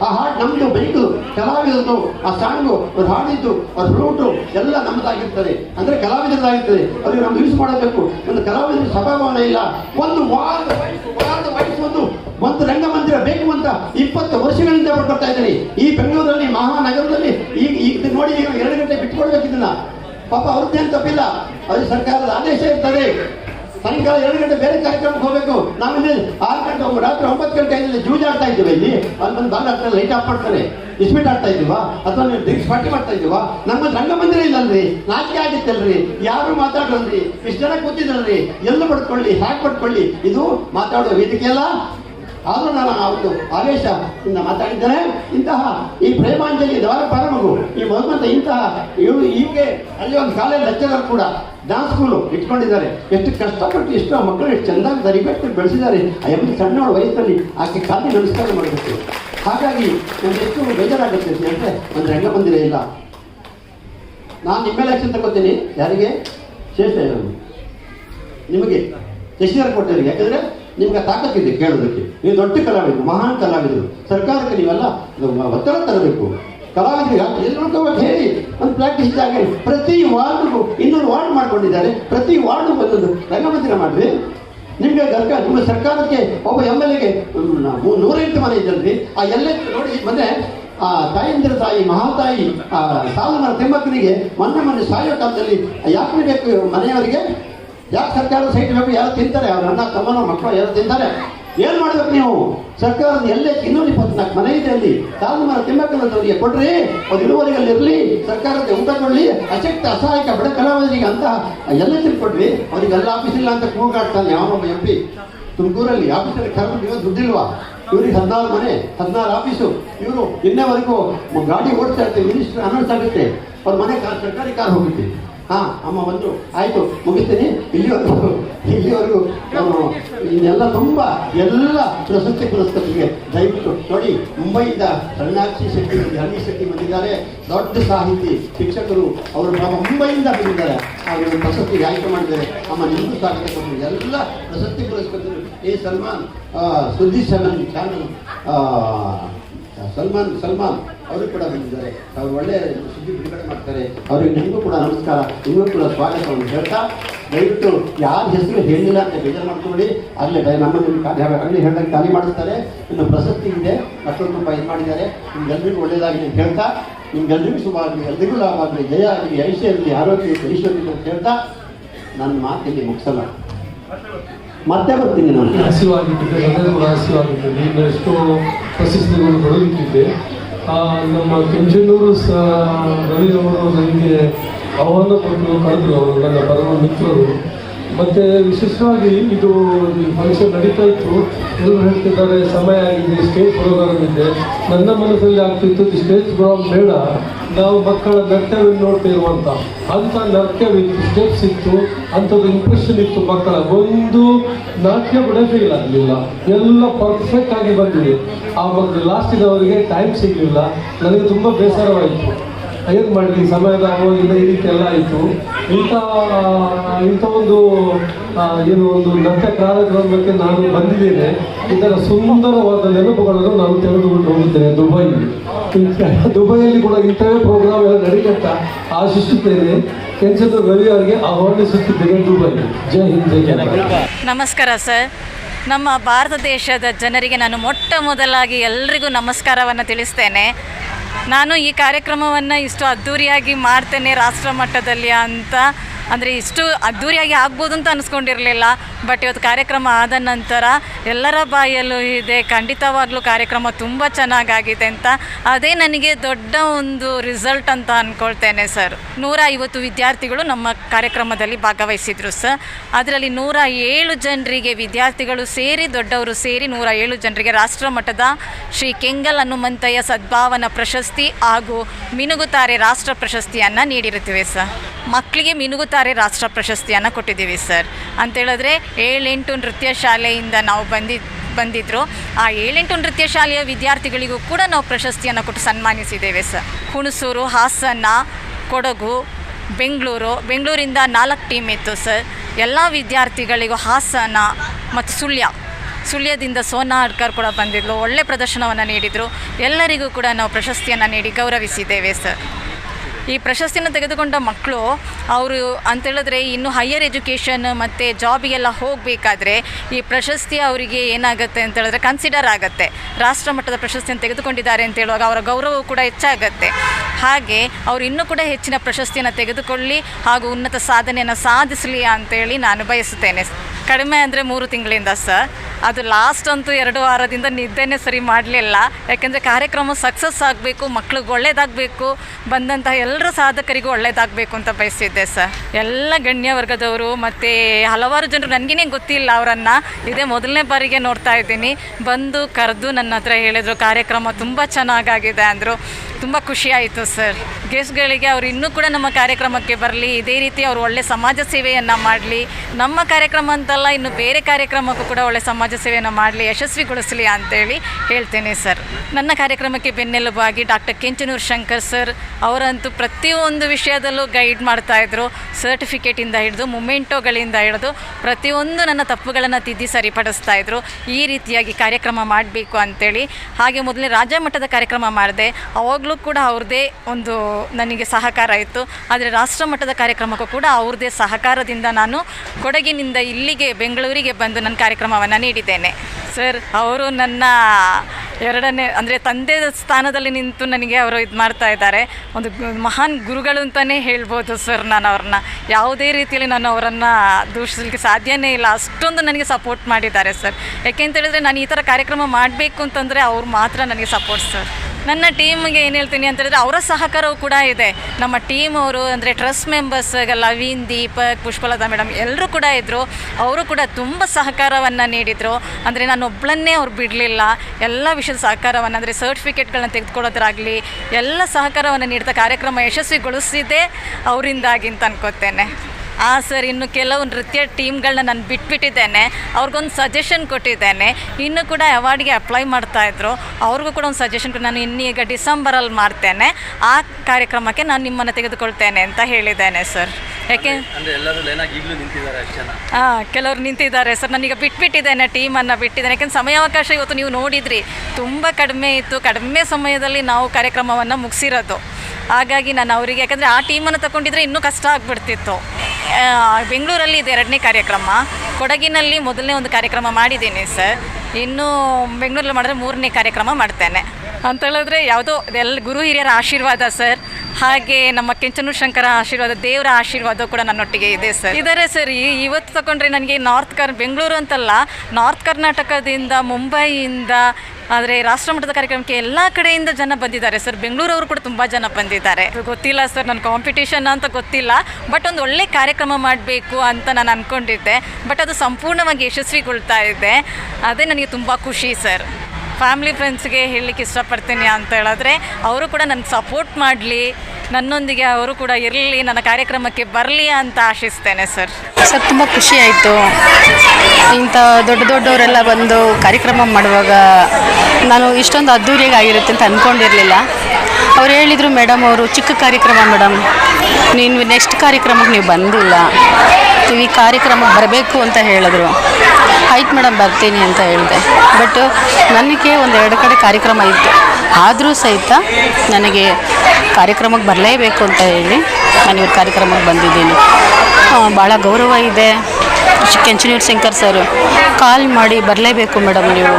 ಆ ಹಾಡು ನಮ್ದು ಬೈಕು, ಕಲಾವಿದರದು, ಆ ಸಾಂಗು, ಅವ್ರು ಹಾಡಿದ್ದು, ಅವ್ರ ಫ್ಲೂಟು ಎಲ್ಲ ನಮ್ಮದಾಗಿರ್ತದೆ ಅಂದ್ರೆ ಕಲಾವಿದರದಾಗಿರ್ತದೆ. ಅವ್ರಿಗೆ ನಮ್ಗೆ ಯೂಸ್ ಮಾಡಬೇಕು. ಒಂದು ಕಲಾವಿದರ ಸಭಾಭವನ ಇಲ್ಲ. ಒಂದು ವಾರದ ವಾರದ ವಯಸ್ಸು ಒಂದು ರಂಗಮಂದಿರ ಬೇಕು ಅಂತ ಇಪ್ಪತ್ತು ವರ್ಷಗಳಿಂದ ಬರ್ಕೊಳ್ತಾ ಇದ್ದೀನಿ. ಈ ಬೆಂಗಳೂರಲ್ಲಿ, ಮಹಾನಗರದಲ್ಲಿ, ಈಗ ಈಗ ನೋಡಿ, ಈಗ ಎರಡು ಗಂಟೆ ಬಿಟ್ಕೊಳ್ಬೇಕಿದ್ದಿಲ್ಲ. ಪಾಪ ಅವ್ರದ್ದೇನು ತಪ್ಪಿಲ್ಲ ಅದು ಸರ್ಕಾರದ ಆದೇಶ ಇರ್ತದೆ. ಸಾಯಂಕಾಲ ಎರಡು ಗಂಟೆ ಬೇರೆ ಕಾರ್ಯಕ್ರಮಕ್ಕೆ ಹೋಗ್ಬೇಕು. ನಾವಿಲ್ಲಿ ಆರು ಗಂಟೆ ರಾತ್ರಿ ಒಂಬತ್ತು ಗಂಟೆ ಇಲ್ಲಿ ಜೂಜ್ ಆಡ್ತಾ ಇದ್ದೀವಿ ಇಲ್ಲಿ. ಅಲ್ಲಿ ಬಂದು ಬಾಲ ಆಗ್ತಾರೆ ಲೈಟ್ ಆಫ್ ಮಾಡ್ತಾರೆ. ಇಸ್ಪೀಟ್ ಆಡ್ತಾ ಇದ್ದೀವಾ? ಅಥವಾ ನೀವು ಡ್ರಿಂಕ್ಸ್ ಪಾರ್ಟಿ ಮಾಡ್ತಾ ಇದ್ದೀವಾ? ನಮ್ಮ ರಂಗಮಂದಿರ ಇಲ್ಲಲ್ರಿ. ನಾಚಿಕೆ ಆಗಿತ್ತಲ್ರಿ. ಯಾರು ಮಾತಾಡಲ್ರಿ ಇಷ್ಟು ಜನ ಕೂತಿದ್ರಲ್ರಿ. ಎಲ್ಲ ಪಡ್ಕೊಳ್ಳಿ ಹ್ಯಾಕ್ ಪಡ್ಕೊಳ್ಳಿ. ಇದು ಮಾತಾಡೋ ವೇದಿಕೆ ಅಲ್ಲ. ಆದರೂ ನಾನು ಆ ಒಂದು ಇಂದ ಮಾತಾಡಿದ್ದೇನೆ. ಇಂತಹ ಈ ಪ್ರೇಮಾಂಜಲಿ ದ್ವಾರಪಾಲ ಮಗು ಈ ಮಧುಮಂತ ಇಂತಹ ಇವರು ಹೀಗೆ ಅಲ್ಲಿ ಒಂದು ಕಾಲೇಜ್ ಲೆಕ್ಚರರ್ ಕೂಡ ಡಾನ್ಸ್ ಸ್ಕೂಲು ಇಟ್ಕೊಂಡಿದ್ದಾರೆ. ಎಷ್ಟು ಕಷ್ಟಪಟ್ಟು ಎಷ್ಟು ಆ ಮಕ್ಕಳು ಎಷ್ಟು ಚೆಂದಾಗಿ ದರಿಬೇಕು ಬೆಳೆಸಿದ್ದಾರೆ. ಆ ಸಣ್ಣ ವಯಸ್ಸಲ್ಲಿ ಆಕೆ ಕಾಲಿ ನಮಸ್ಕಾರ ಮಾಡಬೇಕು. ಹಾಗಾಗಿ ನನಗೆ ಎಷ್ಟು ಬೇಜಾರಾಗುತ್ತೆ ಅಂದರೆ ಒಂದು ರಂಗ ಬಂದಿದೆ ಇಲ್ಲ. ನಾನು ನಿಮ್ಮ ಲಕ್ಷ ತಗೋತೀನಿ. ಯಾರಿಗೆ? ಶೇಷ ನಿಮಗೆ ಶಶಿಧರ್ ಕೊಟ್ಟರಿಗೆ ಯಾಕಂದ್ರೆ ನಿಮ್ಗೆ ತಾಕತ್ತಿದೆ ಕೇಳೋದಕ್ಕೆ. ನೀವು ದೊಡ್ಡ ಕಲಾವಿದರು, ಮಹಾನ್ ಕಲಾವಿದರು. ಸರ್ಕಾರಕ್ಕೆ ನೀವೆಲ್ಲ ಒತ್ತಡ ತರಬೇಕು. ಕಲಾವಿದರಿಗೆ ಎಲ್ಲಿ ಹೇಳಿ. ಒಂದು ಪ್ರಾಕ್ಟೀಸ್ ಜಾಗ ಪ್ರತಿ ವಾರ್ಡ್ಗೂ, ಇನ್ನೊಂದು ವಾರ್ಡ್ ಮಾಡ್ಕೊಂಡಿದ್ದಾರೆ. ಪ್ರತಿ ವಾರ್ಡ್ ಒಂದೊಂದು ರಂಗಮಂದಿರ ಮಾಡಿರಿ. ನಿಮಗೆ ಸರ್ಕಾರ ನಿಮ್ಮ ಸರ್ಕಾರಕ್ಕೆ ಒಬ್ಬ ಎಂ ಎಲ್ ಎಗೆ ನೂರೈದು ಮನೆ ಇದ್ದಲ್ರಿ. ಆ ಎಲ್ಲ ನೋಡಿ, ಮೊನ್ನೆ, ಆ ತಾಯಂದಿರ ತಾಯಿ, ಮಹಾತಾಯಿ, ಆ ಸಾಲನ ತಿಮ್ಮಕ್ಕನಿಗೆ ಮೊನ್ನೆ ಮೊನ್ನೆ ಸಾಯೋ ಕಾಲದಲ್ಲಿ ಯಾಕೆ ಬೇಕು ಮನೆಯವರಿಗೆ? ಯಾಕೆ ಸರ್ಕಾರದ ಸೈಟ್ ಬೇಕು? ಯಾರು ತಿಂತಾರೆ? ಅವ್ರ ಅಣ್ಣ ತಮ್ಮನ ಮಕ್ಕಳು ಯಾರು ತಿಂತಾರೆ? ಏನು ಮಾಡ್ಬೇಕು ನೀವು? ಸರ್ಕಾರದ ಎಲ್ಲೇ ಇನ್ನೂರ ಇಪ್ಪತ್ನಾಲ್ಕು ಮನೆ ಇದೆ ಅಲ್ಲಿ. ಸಾಲು ಮರ ಕೊಡ್ರಿ. ಅದು ಇಳುವರಿಗಲ್ಲಿ ಇರಲಿ. ಸರ್ಕಾರಕ್ಕೆ ಊಟ ಕೊಡ್ಲಿ. ಅಶಕ್ತ, ಅಸಹಾಯಕ ಬಡ ಕಲಾವಿದರಿಗೆ ಅಂತ ಎಲ್ಲ ಕೊಡ್ರಿ ಅವ್ರಿಗೆ ಎಲ್ಲ ಆಫೀಸ್ ಇಲ್ಲ ಅಂತ ಕೂಗಾಡ್ತಾನೆ ಯಾವನೊಬ್ಬ ಎಂ ಪಿ. ತುಮಕೂರಲ್ಲಿ ಆಫೀಸಲ್ಲಿ ಕರೆದು ನೀವು ದುಡ್ಡಿಲ್ವಾ? ಇವ್ರಿಗೆ ಹದಿನಾರು ಮನೆ, ಹದಿನಾರು ಆಫೀಸು. ಇವರು ಇನ್ನೇವರೆಗೂ ಗಾಡಿ ಓಡಿಸ್ತಾ ಇರ್ತೀವಿ ಮಿನಿಸ್ಟರ್ ಅನೌನ್ಸ್ ಆಗುತ್ತೆ. ಅವ್ರ ಮನೆ ಕಾರ್ ಸರ್ಕಾರಿ ಕಾರ್ ಹೋಗುತ್ತೆ. ಹಾ, ಅಮ್ಮ ಬಂದು ಆಯ್ತು, ಮುಗಿತೀನಿ. ಇಲ್ಲಿವರೆಗೂ ಇಲ್ಲಿವರೆಗೂ ನಾನು ಇನ್ನೆಲ್ಲ ತುಂಬ, ಎಲ್ಲ ಪ್ರಶಸ್ತಿ ಪುರಸ್ಕೃತಿಗೆ ದಯವಿಟ್ಟು ನೋಡಿ, ಮುಂಬೈಯಿಂದ ಸಣ್ಣಾಕ್ಷಿ ಶೆಟ್ಟಿ ಹಳ್ಳಿ ಶೆಟ್ಟಿ ಬಂದಿದ್ದಾರೆ. ದೊಡ್ಡ ಸಾಹಿತಿ, ಶಿಕ್ಷಕರು, ಅವರು ನಮ್ಮ ಮುಂಬೈಯಿಂದ ಬಂದಿದ್ದಾರೆ. ಅವರು ಪ್ರಶಸ್ತಿಗೆ ಆಯ್ಕೆ ಮಾಡಿದ್ದಾರೆ. ಅಮ್ಮ ನಿಮಗೂ ಸ್ವಾಗತ ಕೊಟ್ಟರು ಎಲ್ಲ ಪ್ರಶಸ್ತಿ ಪುರಸ್ಕೃತರು, ಎ ಸಲ್ಮಾನ್ ಸುದ್ದಿ ಸಲ್ಮಾನ್, ಚಾನಲ್ ಸಲ್ಮಾನ್ ಸಲ್ಮಾನ್. ಅವರು ಕೂಡ ಬಂದಿದ್ದಾರೆ. ಅವರು ಒಳ್ಳೆಯ ಸುದ್ದಿ ಬಿಡುಗಡೆ ಮಾಡ್ತಾರೆ. ಅವರು ನಿಮಗೂ ಕೂಡ ನಮಸ್ಕಾರ. ನಿಮಗೂ ಕೂಡ ಸ್ವಾಗತವನ್ನು ಹೇಳ್ತಾ, ದಯವಿಟ್ಟು ಯಾರ ಹೆಸರು ಹೇಳಿಲ್ಲ ಅಂತ ಬೇಜಾರು ಮಾಡ್ಕೊಳ್ಳಿ. ಅಲ್ಲಿ ನಮ್ಮ ನಿಮ್ಮ ಆಗಲಿ ಹೇಳ್ದಂಗೆ ಖಾಲಿ ಮಾಡಿಸ್ತಾರೆ. ಇನ್ನು ಪ್ರಶಸ್ತಿ ಇದೆ. ಅಷ್ಟೊಂದು ತುಂಬ ಇದು ಮಾಡಿದ್ದಾರೆ? ನಿಮ್ಗೆಲ್ರಿಗೂ ಒಳ್ಳೆಯದಾಗಲಿ ಅಂತ ಹೇಳ್ತಾ, ನಿಮ್ಗೆಲ್ರಿಗೂ ಶುಭ ಆಗಲಿ ಎಲ್ರಿಗೂ ಲಾಭ ಆಗಲಿ ಜಯ ಆಗಲಿ ಐಶ್ವರ್ಯ ಇರಲಿ ಆರೋಗ್ಯ ಐಶ್ವರ್ಯ ಅಂತ ಹೇಳ್ತಾ, ನನ್ನ ಮಾತಿಲ್ಲಿ ಮುಗಿಸಲ್ಲ. ಮತ್ತೆ ಬರ್ತೀನಿ ನಾನು. ಹಸಿವಾಗಿಟ್ಟಿದ್ದೆ ನನಗೆ ಕೂಡ ಇನ್ನು ಎಷ್ಟೋ ಪ್ರಶಸ್ತಿಗಳು ಪಡೆದಿಟ್ಟಿದ್ದೆ. ನಮ್ಮ ಕೆಂಚನೂರು ಸಹ ರವಿಯವರು ನನಗೆ ಆಹ್ವಾನ ಕೊಟ್ಟು ಅವರು ನನ್ನ ಪರಮ ಮಿತ್ರರು. ಮತ್ತು ವಿಶೇಷವಾಗಿ ಇದು ಫಂಕ್ಷನ್ ನಡೀತಾ ಇತ್ತು. ಎಲ್ಲರೂ ಹೇಳ್ತಿದ್ದಾರೆ, ಸಮಯ ಆಗಿದೆ ಸ್ಟೇಜ್ ಪ್ರೋಗ್ರಾಮ್ ಇದೆ. ನನ್ನ ಮನಸ್ಸಲ್ಲಿ ಆಗ್ತಿತ್ತು ಸ್ಟೇಜ್ ಪ್ರೋಗ್ರಾಮ್ ಬೇಡ. ನಾವು ಮಕ್ಕಳ ನೃತ್ಯವನ್ನು ನೋಡ್ತಾ ಇರುವಂಥ ಅಂಥ ನೃತ್ಯವಿತ್ತು ಸ್ಟೆಪ್ಸ್ ಇತ್ತು, ಅಂಥದ್ದು ಇಂಪ್ರೆಷನ್ ಇತ್ತು ಮಕ್ಕಳ. ಒಂದು ನಾಟ್ಯ ಕೂಡ ಫೇಲ್ ಆಗಲಿಲ್ಲ. ಎಲ್ಲ ಪರ್ಫೆಕ್ಟ್ ಆಗಿ ಬಂದಿದೆ. ಆ ಮಕ್ಕಳು ಅವರಿಗೆ ಟೈಮ್ ಸಿಗಲಿಲ್ಲ. ನನಗೆ ತುಂಬ ಬೇಸರವಾಯಿತು. ಏನು ಮಾಡಲಿ, ಸಮಯದ ಅಭಾವದಿಂದ ಈ ರೀತಿ ಎಲ್ಲ ಆಯಿತು. ಇಂಥ ಇಂಥ ಒಂದು ಏನು ಒಂದು ನೃತ್ಯ ಕಾರ್ಯಕ್ರಮಕ್ಕೆ ನಾನು ಬಂದಿದ್ದೇನೆ. ಇದರ ಸುಂದರವಾದ ನೆನಪುಗಳನ್ನು ನಾನು ತೆಗೆದುಕೊಂಡು ಹೋಗುತ್ತೇನೆ ದುಬೈ ದುಬೈಯಲ್ಲಿ ಕೂಡ ಇಂಥವೇ ಪ್ರೋಗ್ರಾಮ್ ಎಲ್ಲ ನಡೀತಾ ಆಶಿಸುತ್ತೇನೆ. ಕೆಂಚದ ರವಿ ಅವರಿಗೆ ಆಹ್ವಾನಿಸುತ್ತಿದ್ದೇನೆ ದುಬೈ ಜೈ ಹಿಂದ್, ಜೈ ನಮಸ್ಕಾರ ಸರ್. ನಮ್ಮ ಭಾರತ ದೇಶದ ಜನರಿಗೆ ನಾನು ಮೊಟ್ಟ ಮೊದಲಾಗಿ ಎಲ್ರಿಗೂ ನಮಸ್ಕಾರವನ್ನು ತಿಳಿಸ್ತೇನೆ. ನಾನು ಈ ಕಾರ್ಯಕ್ರಮವನ್ನು ಇಷ್ಟು ಅದ್ಧೂರಿಯಾಗಿ ಮಾಡ್ತೇನೆ ರಾಷ್ಟ್ರ ಮಟ್ಟದಲ್ಲಿ ಅಂತ ಅಂದರೆ ಇಷ್ಟು ಅದ್ಧೂರಿಯಾಗಿ ಆಗ್ಬೋದು ಅಂತ ಅನಿಸ್ಕೊಂಡಿರಲಿಲ್ಲ ಬಟ್ ಇವತ್ತು ಕಾರ್ಯಕ್ರಮ ಆದ ನಂತರ ಎಲ್ಲರ ಬಾಯಲ್ಲೂ ಇದೆ, ಖಂಡಿತವಾಗ್ಲೂ ಕಾರ್ಯಕ್ರಮ ತುಂಬ ಚೆನ್ನಾಗಾಗಿದೆ ಅಂತ. ಅದೇ ನನಗೆ ದೊಡ್ಡ ಒಂದು ರಿಸಲ್ಟ್ ಅಂತ ಅಂದ್ಕೊಳ್ತೇನೆ ಸರ್ ನೂರ ಐವತ್ತು ವಿದ್ಯಾರ್ಥಿಗಳು ನಮ್ಮ ಕಾರ್ಯಕ್ರಮದಲ್ಲಿ ಭಾಗವಹಿಸಿದ್ರು ಸರ್ ಅದರಲ್ಲಿ ನೂರ ಏಳು ಜನರಿಗೆ ವಿದ್ಯಾರ್ಥಿಗಳು ಸೇರಿ, ದೊಡ್ಡವರು ಸೇರಿ ನೂರ ಏಳು ಜನರಿಗೆ ರಾಷ್ಟ್ರಮಟ್ಟದ ಶ್ರೀ ಕೆಂಗಲ್ ಹನುಮಂತಯ್ಯ ಸದ್ಭಾವನಾ ಪ್ರಶಸ್ತಿ ಹಾಗೂ ಮಿನುಗುತಾರೆ ರಾಷ್ಟ್ರ ಪ್ರಶಸ್ತಿಯನ್ನು ನೀಡಿರುತ್ತೇವೆ ಸರ್ ಮಕ್ಕಳಿಗೆ ಮಿನುಗುತಾರೆ ರಾಷ್ಟ್ರ ಪ್ರಶಸ್ತಿಯನ್ನು ಕೊಟ್ಟಿದ್ದೀವಿ ಸರ್. ಅಂತೇಳಿದ್ರೆ ಏಳೆಂಟು ನೃತ್ಯ ಶಾಲೆಯಿಂದ ನಾವು ಬಂದಿ ಬಂದಿದ್ದರು ಆ ಏಳೆಂಟು ನೃತ್ಯ ಶಾಲೆಯ ವಿದ್ಯಾರ್ಥಿಗಳಿಗೂ ಕೂಡ ನಾವು ಪ್ರಶಸ್ತಿಯನ್ನು ಕೊಟ್ಟು ಸನ್ಮಾನಿಸಿದ್ದೇವೆ ಸರ್. ಹುಣಸೂರು, ಹಾಸನ, ಕೊಡಗು, ಬೆಂಗಳೂರು, ಬೆಂಗಳೂರಿಂದ ನಾಲ್ಕು ಟೀಮ್ ಇತ್ತು ಸರ್. ಎಲ್ಲ ವಿದ್ಯಾರ್ಥಿಗಳಿಗೂ ಹಾಸನ ಮತ್ತು ಸುಳ್ಯ, ಸುಳ್ಯದಿಂದ ಸೋನಾ ಅಡ್ಕರ್ ಕೂಡ ಬಂದಿದ್ಲು, ಒಳ್ಳೆ ಪ್ರದರ್ಶನವನ್ನು ನೀಡಿದರು. ಎಲ್ಲರಿಗೂ ಕೂಡ ನಾವು ಪ್ರಶಸ್ತಿಯನ್ನು ನೀಡಿ ಗೌರವಿಸಿದ್ದೇವೆ ಸರ್. ಈ ಪ್ರಶಸ್ತಿನ ತೆಗೆದುಕೊಂಡ ಮಕ್ಕಳು, ಅವರು ಅಂತೇಳಿದ್ರೆ ಇನ್ನು ಹೈಯರ್ ಎಜುಕೇಷನ್ ಮತ್ತು ಜಾಬಿಗೆಲ್ಲ ಹೋಗಬೇಕಾದ್ರೆ ಈ ಪ್ರಶಸ್ತಿ ಅವರಿಗೆ ಏನಾಗುತ್ತೆ ಅಂತ ಹೇಳಿದ್ರೆ ಕನ್ಸಿಡರ್ ಆಗುತ್ತೆ. ರಾಷ್ಟ್ರ ಮಟ್ಟದ ಪ್ರಶಸ್ತಿಯನ್ನು ತೆಗೆದುಕೊಂಡಿದ್ದಾರೆ ಅಂತ ಹೇಳುವಾಗ ಅವರ ಗೌರವ ಕೂಡ ಹೆಚ್ಚಾಗತ್ತೆ. ಹಾಗೆ ಅವರು ಇನ್ನೂ ಕೂಡ ಹೆಚ್ಚಿನ ಪ್ರಶಸ್ತಿಯನ್ನು ತೆಗೆದುಕೊಳ್ಳಿ ಹಾಗೂ ಉನ್ನತ ಸಾಧನೆಯನ್ನು ಸಾಧಿಸಲಿ ಅಂತೇಳಿ ನಾನು ಬಯಸುತ್ತೇನೆ. ಕಡಿಮೆ ಅಂದರೆ ಮೂರು ತಿಂಗಳಿಂದ ಸರ್ ಅದು ಲಾಸ್ಟ್ ಅಂತೂ ಎರಡು ವಾರದಿಂದ ನಿದ್ದೆನೇ ಸರಿ ಮಾಡಲಿಲ್ಲ. ಯಾಕೆಂದರೆ ಕಾರ್ಯಕ್ರಮ ಸಕ್ಸಸ್ ಆಗಬೇಕು, ಮಕ್ಳಿಗೆ ಒಳ್ಳೇದಾಗಬೇಕು ಬಂದಂತಹ ಎಲ್ಲರ ಸಾಧಕರಿಗೂ ಒಳ್ಳೇದಾಗಬೇಕು ಅಂತ ಬಯಸಿದ್ದೆ ಸರ್ ಎಲ್ಲ ಗಣ್ಯ ವರ್ಗದವರು ಮತ್ತು ಹಲವಾರು ಜನರು ನನಗೇನೇ ಗೊತ್ತಿಲ್ಲ ಅವರನ್ನು. ಇದೇ ಮೊದಲನೇ ಬಾರಿಗೆ ನೋಡ್ತಾ ಇದ್ದೀನಿ. ಬಂದು ಕರೆದು ನನ್ನ ಹತ್ರ ಹೇಳಿದರು, ಕಾರ್ಯಕ್ರಮ ತುಂಬ ಚೆನ್ನಾಗಾಗಿದೆ ಅಂದರು. ತುಂಬ ಖುಷಿ ಆಯಿತು ಸರ್ ಗೆಸ್ಟ್ಗಳಿಗೆ ಅವರು ಇನ್ನೂ ಕೂಡ ನಮ್ಮ ಕಾರ್ಯಕ್ರಮಕ್ಕೆ ಬರಲಿ, ಇದೇ ರೀತಿ ಅವರು ಒಳ್ಳೆ ಸಮಾಜ ಸೇವೆಯನ್ನು ಮಾಡಲಿ. ನಮ್ಮ ಕಾರ್ಯಕ್ರಮ ಅಂತಲ್ಲ, ಇನ್ನು ಬೇರೆ ಕಾರ್ಯಕ್ರಮಕ್ಕೂ ಕೂಡ ಒಳ್ಳೆ ಸಮಾಜ ಸೇವೆಯನ್ನು ಮಾಡಲಿ, ಯಶಸ್ವಿಗೊಳಿಸಲಿ ಅಂತೇಳಿ ಹೇಳ್ತೇನೆ ಸರ್ ನನ್ನ ಕಾರ್ಯಕ್ರಮಕ್ಕೆ ಬೆನ್ನೆಲುಬಾಗಿ ಡಾಕ್ಟರ್ ಕೆಂಚನೂರು ಶಂಕರ್ ಸರ್ ಅವರಂತೂ ಪ್ರತಿಯೊಂದು ವಿಷಯದಲ್ಲೂ ಗೈಡ್ ಮಾಡ್ತಾಯಿದ್ರು ಸರ್ಟಿಫಿಕೇಟಿಂದ ಹಿಡಿದು ಮೊಮೆಂಟೋಗಳಿಂದ ಹಿಡಿದು, ಪ್ರತಿಯೊಂದು ನನ್ನ ತಪ್ಪುಗಳನ್ನು ತಿದ್ದಿ ಸರಿಪಡಿಸ್ತಾ ಇದ್ರು. ಈ ರೀತಿಯಾಗಿ ಕಾರ್ಯಕ್ರಮ ಮಾಡಬೇಕು ಅಂತೇಳಿ. ಹಾಗೆ ಮೊದಲನೇ ರಾಜ್ಯ ಮಟ್ಟದ ಕಾರ್ಯಕ್ರಮ ಮಾಡಿದೆ. ಅವಾಗಲೂ ಕೂಡ ಅವ್ರದ್ದೇ ಒಂದು ನನಗೆ ಸಹಕಾರ ಇತ್ತು. ಆದರೆ ರಾಷ್ಟ್ರ ಮಟ್ಟದ ಕಾರ್ಯಕ್ರಮಕ್ಕೂ ಕೂಡ ಅವ್ರದ್ದೇ ಸಹಕಾರದಿಂದ ನಾನು ಕೊಡಗಿನಿಂದ ಇಲ್ಲಿಗೆ ಬೆಂಗಳೂರಿಗೆ ಬಂದು ನನ್ನ ಕಾರ್ಯಕ್ರಮವನ್ನು ನೀಡಿದ್ದೇನೆ. ಸರ್, ಅವರು ನನ್ನ ಎರಡನೇ, ಅಂದರೆ ತಂದೆ ಸ್ಥಾನದಲ್ಲಿ ನಿಂತು ನನಗೆ ಅವರು ಇದು ಮಾಡ್ತಾ ಇದ್ದಾರೆ. ಒಂದು ಮಹಾನ್ ಗುರುಗಳು ಅಂತಲೇ ಹೇಳ್ಬೋದು ಸರ್ ನಾನು ಅವ್ರನ್ನ. ಯಾವುದೇ ರೀತಿಯಲ್ಲಿ ನಾನು ಅವರನ್ನು ದೂಷಿಸಲಿಕ್ಕೆ ಸಾಧ್ಯನೇ ಇಲ್ಲ. ಅಷ್ಟೊಂದು ನನಗೆ ಸಪೋರ್ಟ್ ಮಾಡಿದ್ದಾರೆ ಸರ್. ಯಾಕೆ ಅಂತ ಹೇಳಿದ್ರೆ ನಾನು ಈ ಥರ ಕಾರ್ಯಕ್ರಮ ಮಾಡಬೇಕು ಅಂತಂದರೆ ಅವ್ರು ಮಾತ್ರ ನನಗೆ ಸಪೋರ್ಟ್ ಸರ್. ನನ್ನ ಟೀಮ್ಗೆ ಏನು ಹೇಳ್ತೀನಿ ಅಂತ ಹೇಳಿದ್ರೆ ಅವರ ಸಹಕಾರವು ಕೂಡ ಇದೆ. ನಮ್ಮ ಟೀಮ್ ಅವರು ಅಂದರೆ trust members Laveen Deepak, Pushpalatha madam ಎಲ್ಲರೂ ಕೂಡ ಇದ್ದರು ಅವರು ಕೂಡ ತುಂಬ ಸಹಕಾರವನ್ನು ನೀಡಿದರು. ಅಂದರೆ ನಾನು ಒಬ್ಬಳನ್ನೇ ಅವ್ರು ಬಿಡಲಿಲ್ಲ. ಎಲ್ಲ ವಿಷಯದ ಸಹಕಾರವನ್ನು ಅಂದರೆ ಸರ್ಟಿಫಿಕೇಟ್ಗಳನ್ನ ತೆಗೆದುಕೊಳ್ಳೋದ್ರಾಗಲಿ ಎಲ್ಲ ಸಹಕಾರವನ್ನು ನೀಡಿದ ಕಾರ್ಯಕ್ರಮ ಯಶಸ್ವಿಗೊಳಿಸಿದೆ ಅವರಿಂದಾಗಿ ಅಂತ ಅನ್ಕೋತೇನೆ. ಹಾಂ ಸರ್ ಇನ್ನು ಕೆಲವು ನೃತ್ಯ ಟೀಮ್ಗಳನ್ನ ನಾನು ಬಿಟ್ಬಿಟ್ಟಿದ್ದೇನೆ. ಅವ್ರಿಗೊಂದು ಸಜೆಷನ್ ಕೊಟ್ಟಿದ್ದೇನೆ. ಇನ್ನು ಕೂಡ ಅವಾರ್ಡ್ಗೆ ಅಪ್ಲೈ ಮಾಡ್ತಾಯಿದ್ರು ಅವ್ರಿಗೂ ಕೂಡ ಒಂದು ಸಜೆಷನ್ ಕೊಟ್ಟು ನಾನು ಇನ್ನೀಗ ಡಿಸೆಂಬರಲ್ಲಿ ಮಾಡ್ತೇನೆ. ಆ ಕಾರ್ಯಕ್ರಮಕ್ಕೆ ನಾನು ನಿಮ್ಮನ್ನು ತೆಗೆದುಕೊಳ್ತೇನೆ ಅಂತ ಹೇಳಿದ್ದೇನೆ ಸರ್. ಯಾಕೆ? ಹಾಂ ಕೆಲವರು ನಿಂತಿದ್ದಾರೆ ಸರ್. ನಾನೀಗ ಬಿಟ್ಬಿಟ್ಟಿದ್ದೇನೆ ಟೀಮನ್ನು ಬಿಟ್ಟಿದ್ದೇನೆ. ಯಾಕೆಂದ್ರೆ ಸಮಯಾವಕಾಶ ಇವತ್ತು ನೀವು ನೋಡಿದ್ರಿ. ತುಂಬ ಕಡಿಮೆ ಇತ್ತು. ಕಡಿಮೆ ಸಮಯದಲ್ಲಿ ನಾವು ಕಾರ್ಯಕ್ರಮವನ್ನು ಮುಗಿಸಿರೋದು. ಹಾಗಾಗಿ ನಾನು ಅವರಿಗೆ ಯಾಕಂದರೆ ಆ ಟೀಮನ್ನು ತಗೊಂಡಿದ್ರೆ ಇನ್ನೂ ಕಷ್ಟ ಆಗಿಬಿಡ್ತಿತ್ತು. ಬೆಂಗಳೂರಲ್ಲಿ ಇದು ಎರಡನೇ ಕಾರ್ಯಕ್ರಮ. ಕೊಡಗಿನಲ್ಲಿ ಮೊದಲನೇ ಒಂದು ಕಾರ್ಯಕ್ರಮ ಮಾಡಿದ್ದೀನಿ ಸರ್. ಇನ್ನು ಬೆಂಗಳೂರಲ್ಲಿ ಮಾಡಿದ್ರೆ ಮೂರನೇ ಕಾರ್ಯಕ್ರಮ ಮಾಡ್ತೇನೆ. ಅಂತ ಹೇಳಿದ್ರೆ ಯಾವುದೋ ಎಲ್ಲ ಗುರು ಹಿರಿಯರ ಆಶೀರ್ವಾದ ಸರ್. ಹಾಗೆ ನಮ್ಮ ಕೆಂಚನು ಶಂಕರ ಆಶೀರ್ವಾದ, ದೇವರ ಆಶೀರ್ವಾದ ಕೂಡ ನನ್ನೊಟ್ಟಿಗೆ ಇದೆ ಸರ್. ಇದ್ದಾರೆ ಸರ್ ಇವತ್ತು ತಗೊಂಡ್ರೆ ನನಗೆ ನಾರ್ತ್ ಕರ್, ಬೆಂಗಳೂರು ಅಂತಲ್ಲ, ನಾರ್ತ್ ಕರ್ನಾಟಕದಿಂದ, ಮುಂಬೈಯಿಂದ, ಆದರೆ ರಾಷ್ಟ್ರಮಟ್ಟದ ಕಾರ್ಯಕ್ರಮಕ್ಕೆ ಎಲ್ಲ ಕಡೆಯಿಂದ ಜನ ಬಂದಿದ್ದಾರೆ ಸರ್. ಬೆಂಗಳೂರವರು ಕೂಡ ತುಂಬ ಜನ ಬಂದಿದ್ದಾರೆ. ಗೊತ್ತಿಲ್ಲ ಸರ್, ನನ್ನ ಕಾಂಪಿಟೇಷನ್ ಅಂತ ಗೊತ್ತಿಲ್ಲ ಬಟ್ ಒಂದು ಒಳ್ಳೆ ಕಾರ್ಯಕ್ರಮ ಮಾಡಬೇಕು ಅಂತ ನಾನು ಅಂದ್ಕೊಂಡಿದ್ದೆ ಬಟ್ ಅದು ಸಂಪೂರ್ಣವಾಗಿ ಯಶಸ್ವಿಗೊಳ್ತಾ ಇದೆ. ಅದೇ ನನಗೆ ತುಂಬ ಖುಷಿ ಸರ್. ಫ್ಯಾಮ್ಲಿ ಫ್ರೆಂಡ್ಸ್ಗೆ ಹೇಳಲಿಕ್ಕೆ ಇಷ್ಟಪಡ್ತೀನಿ ಅಂತ ಹೇಳಿದ್ರೆ ಅವರು ಕೂಡ ನನಗೆ ಸಪೋರ್ಟ್ ಮಾಡಲಿ, ನನ್ನೊಂದಿಗೆ ಅವರು ಕೂಡ ಇರಲಿ, ನನ್ನ ಕಾರ್ಯಕ್ರಮಕ್ಕೆ ಬರಲಿ ಅಂತ ಆಶಿಸ್ತೇನೆ ಸರ್ ಸರ್, ತುಂಬ ಖುಷಿ ಆಯಿತು. ಇಂಥ ದೊಡ್ಡ ದೊಡ್ಡವರೆಲ್ಲ ಬಂದು ಕಾರ್ಯಕ್ರಮ ಮಾಡುವಾಗ ನಾನು ಇಷ್ಟೊಂದು ಅದ್ಧೂರಿಯಾಗಿ ಆಗಿರುತ್ತೆ ಅಂತ ಅಂದ್ಕೊಂಡಿರಲಿಲ್ಲ ಅವ್ರು ಹೇಳಿದರು, ಮೇಡಮ್, ಅವರು ಚಿಕ್ಕ ಕಾರ್ಯಕ್ರಮ, ಮೇಡಮ್. ನೀನು ನೆಕ್ಸ್ಟ್ ಕಾರ್ಯಕ್ರಮಕ್ಕೆ ನೀವು ಬಂದಿಲ್ಲ. ಈ ಕಾರ್ಯಕ್ರಮಕ್ಕೆ ಬರಬೇಕು ಅಂತ ಹೇಳಿದ್ರು. ಆಯ್ತು ಮೇಡಮ್, ಬರ್ತೀನಿ ಅಂತ ಹೇಳಿದೆ. ಬಟ್ ನನಗೆ ಒಂದು ಎರಡು ಕಡೆ ಕಾರ್ಯಕ್ರಮ ಇತ್ತು. ಆದರೂ ಸಹಿತ ನನಗೆ ಕಾರ್ಯಕ್ರಮಕ್ಕೆ ಬರಲೇಬೇಕು ಅಂತ ಹೇಳಿ ನಾನು ಇವ್ರ ಕಾರ್ಯಕ್ರಮಕ್ಕೆ ಬಂದಿದ್ದೀನಿ. ಭಾಳ ಗೌರವ ಇದೆ. ಕೆಂಚನೂರು ಶಂಕರ್ ಸರ್, ಕಾಲ್ ಮಾಡಿ ಬರಲೇಬೇಕು ಮೇಡಮ್ ನೀವು.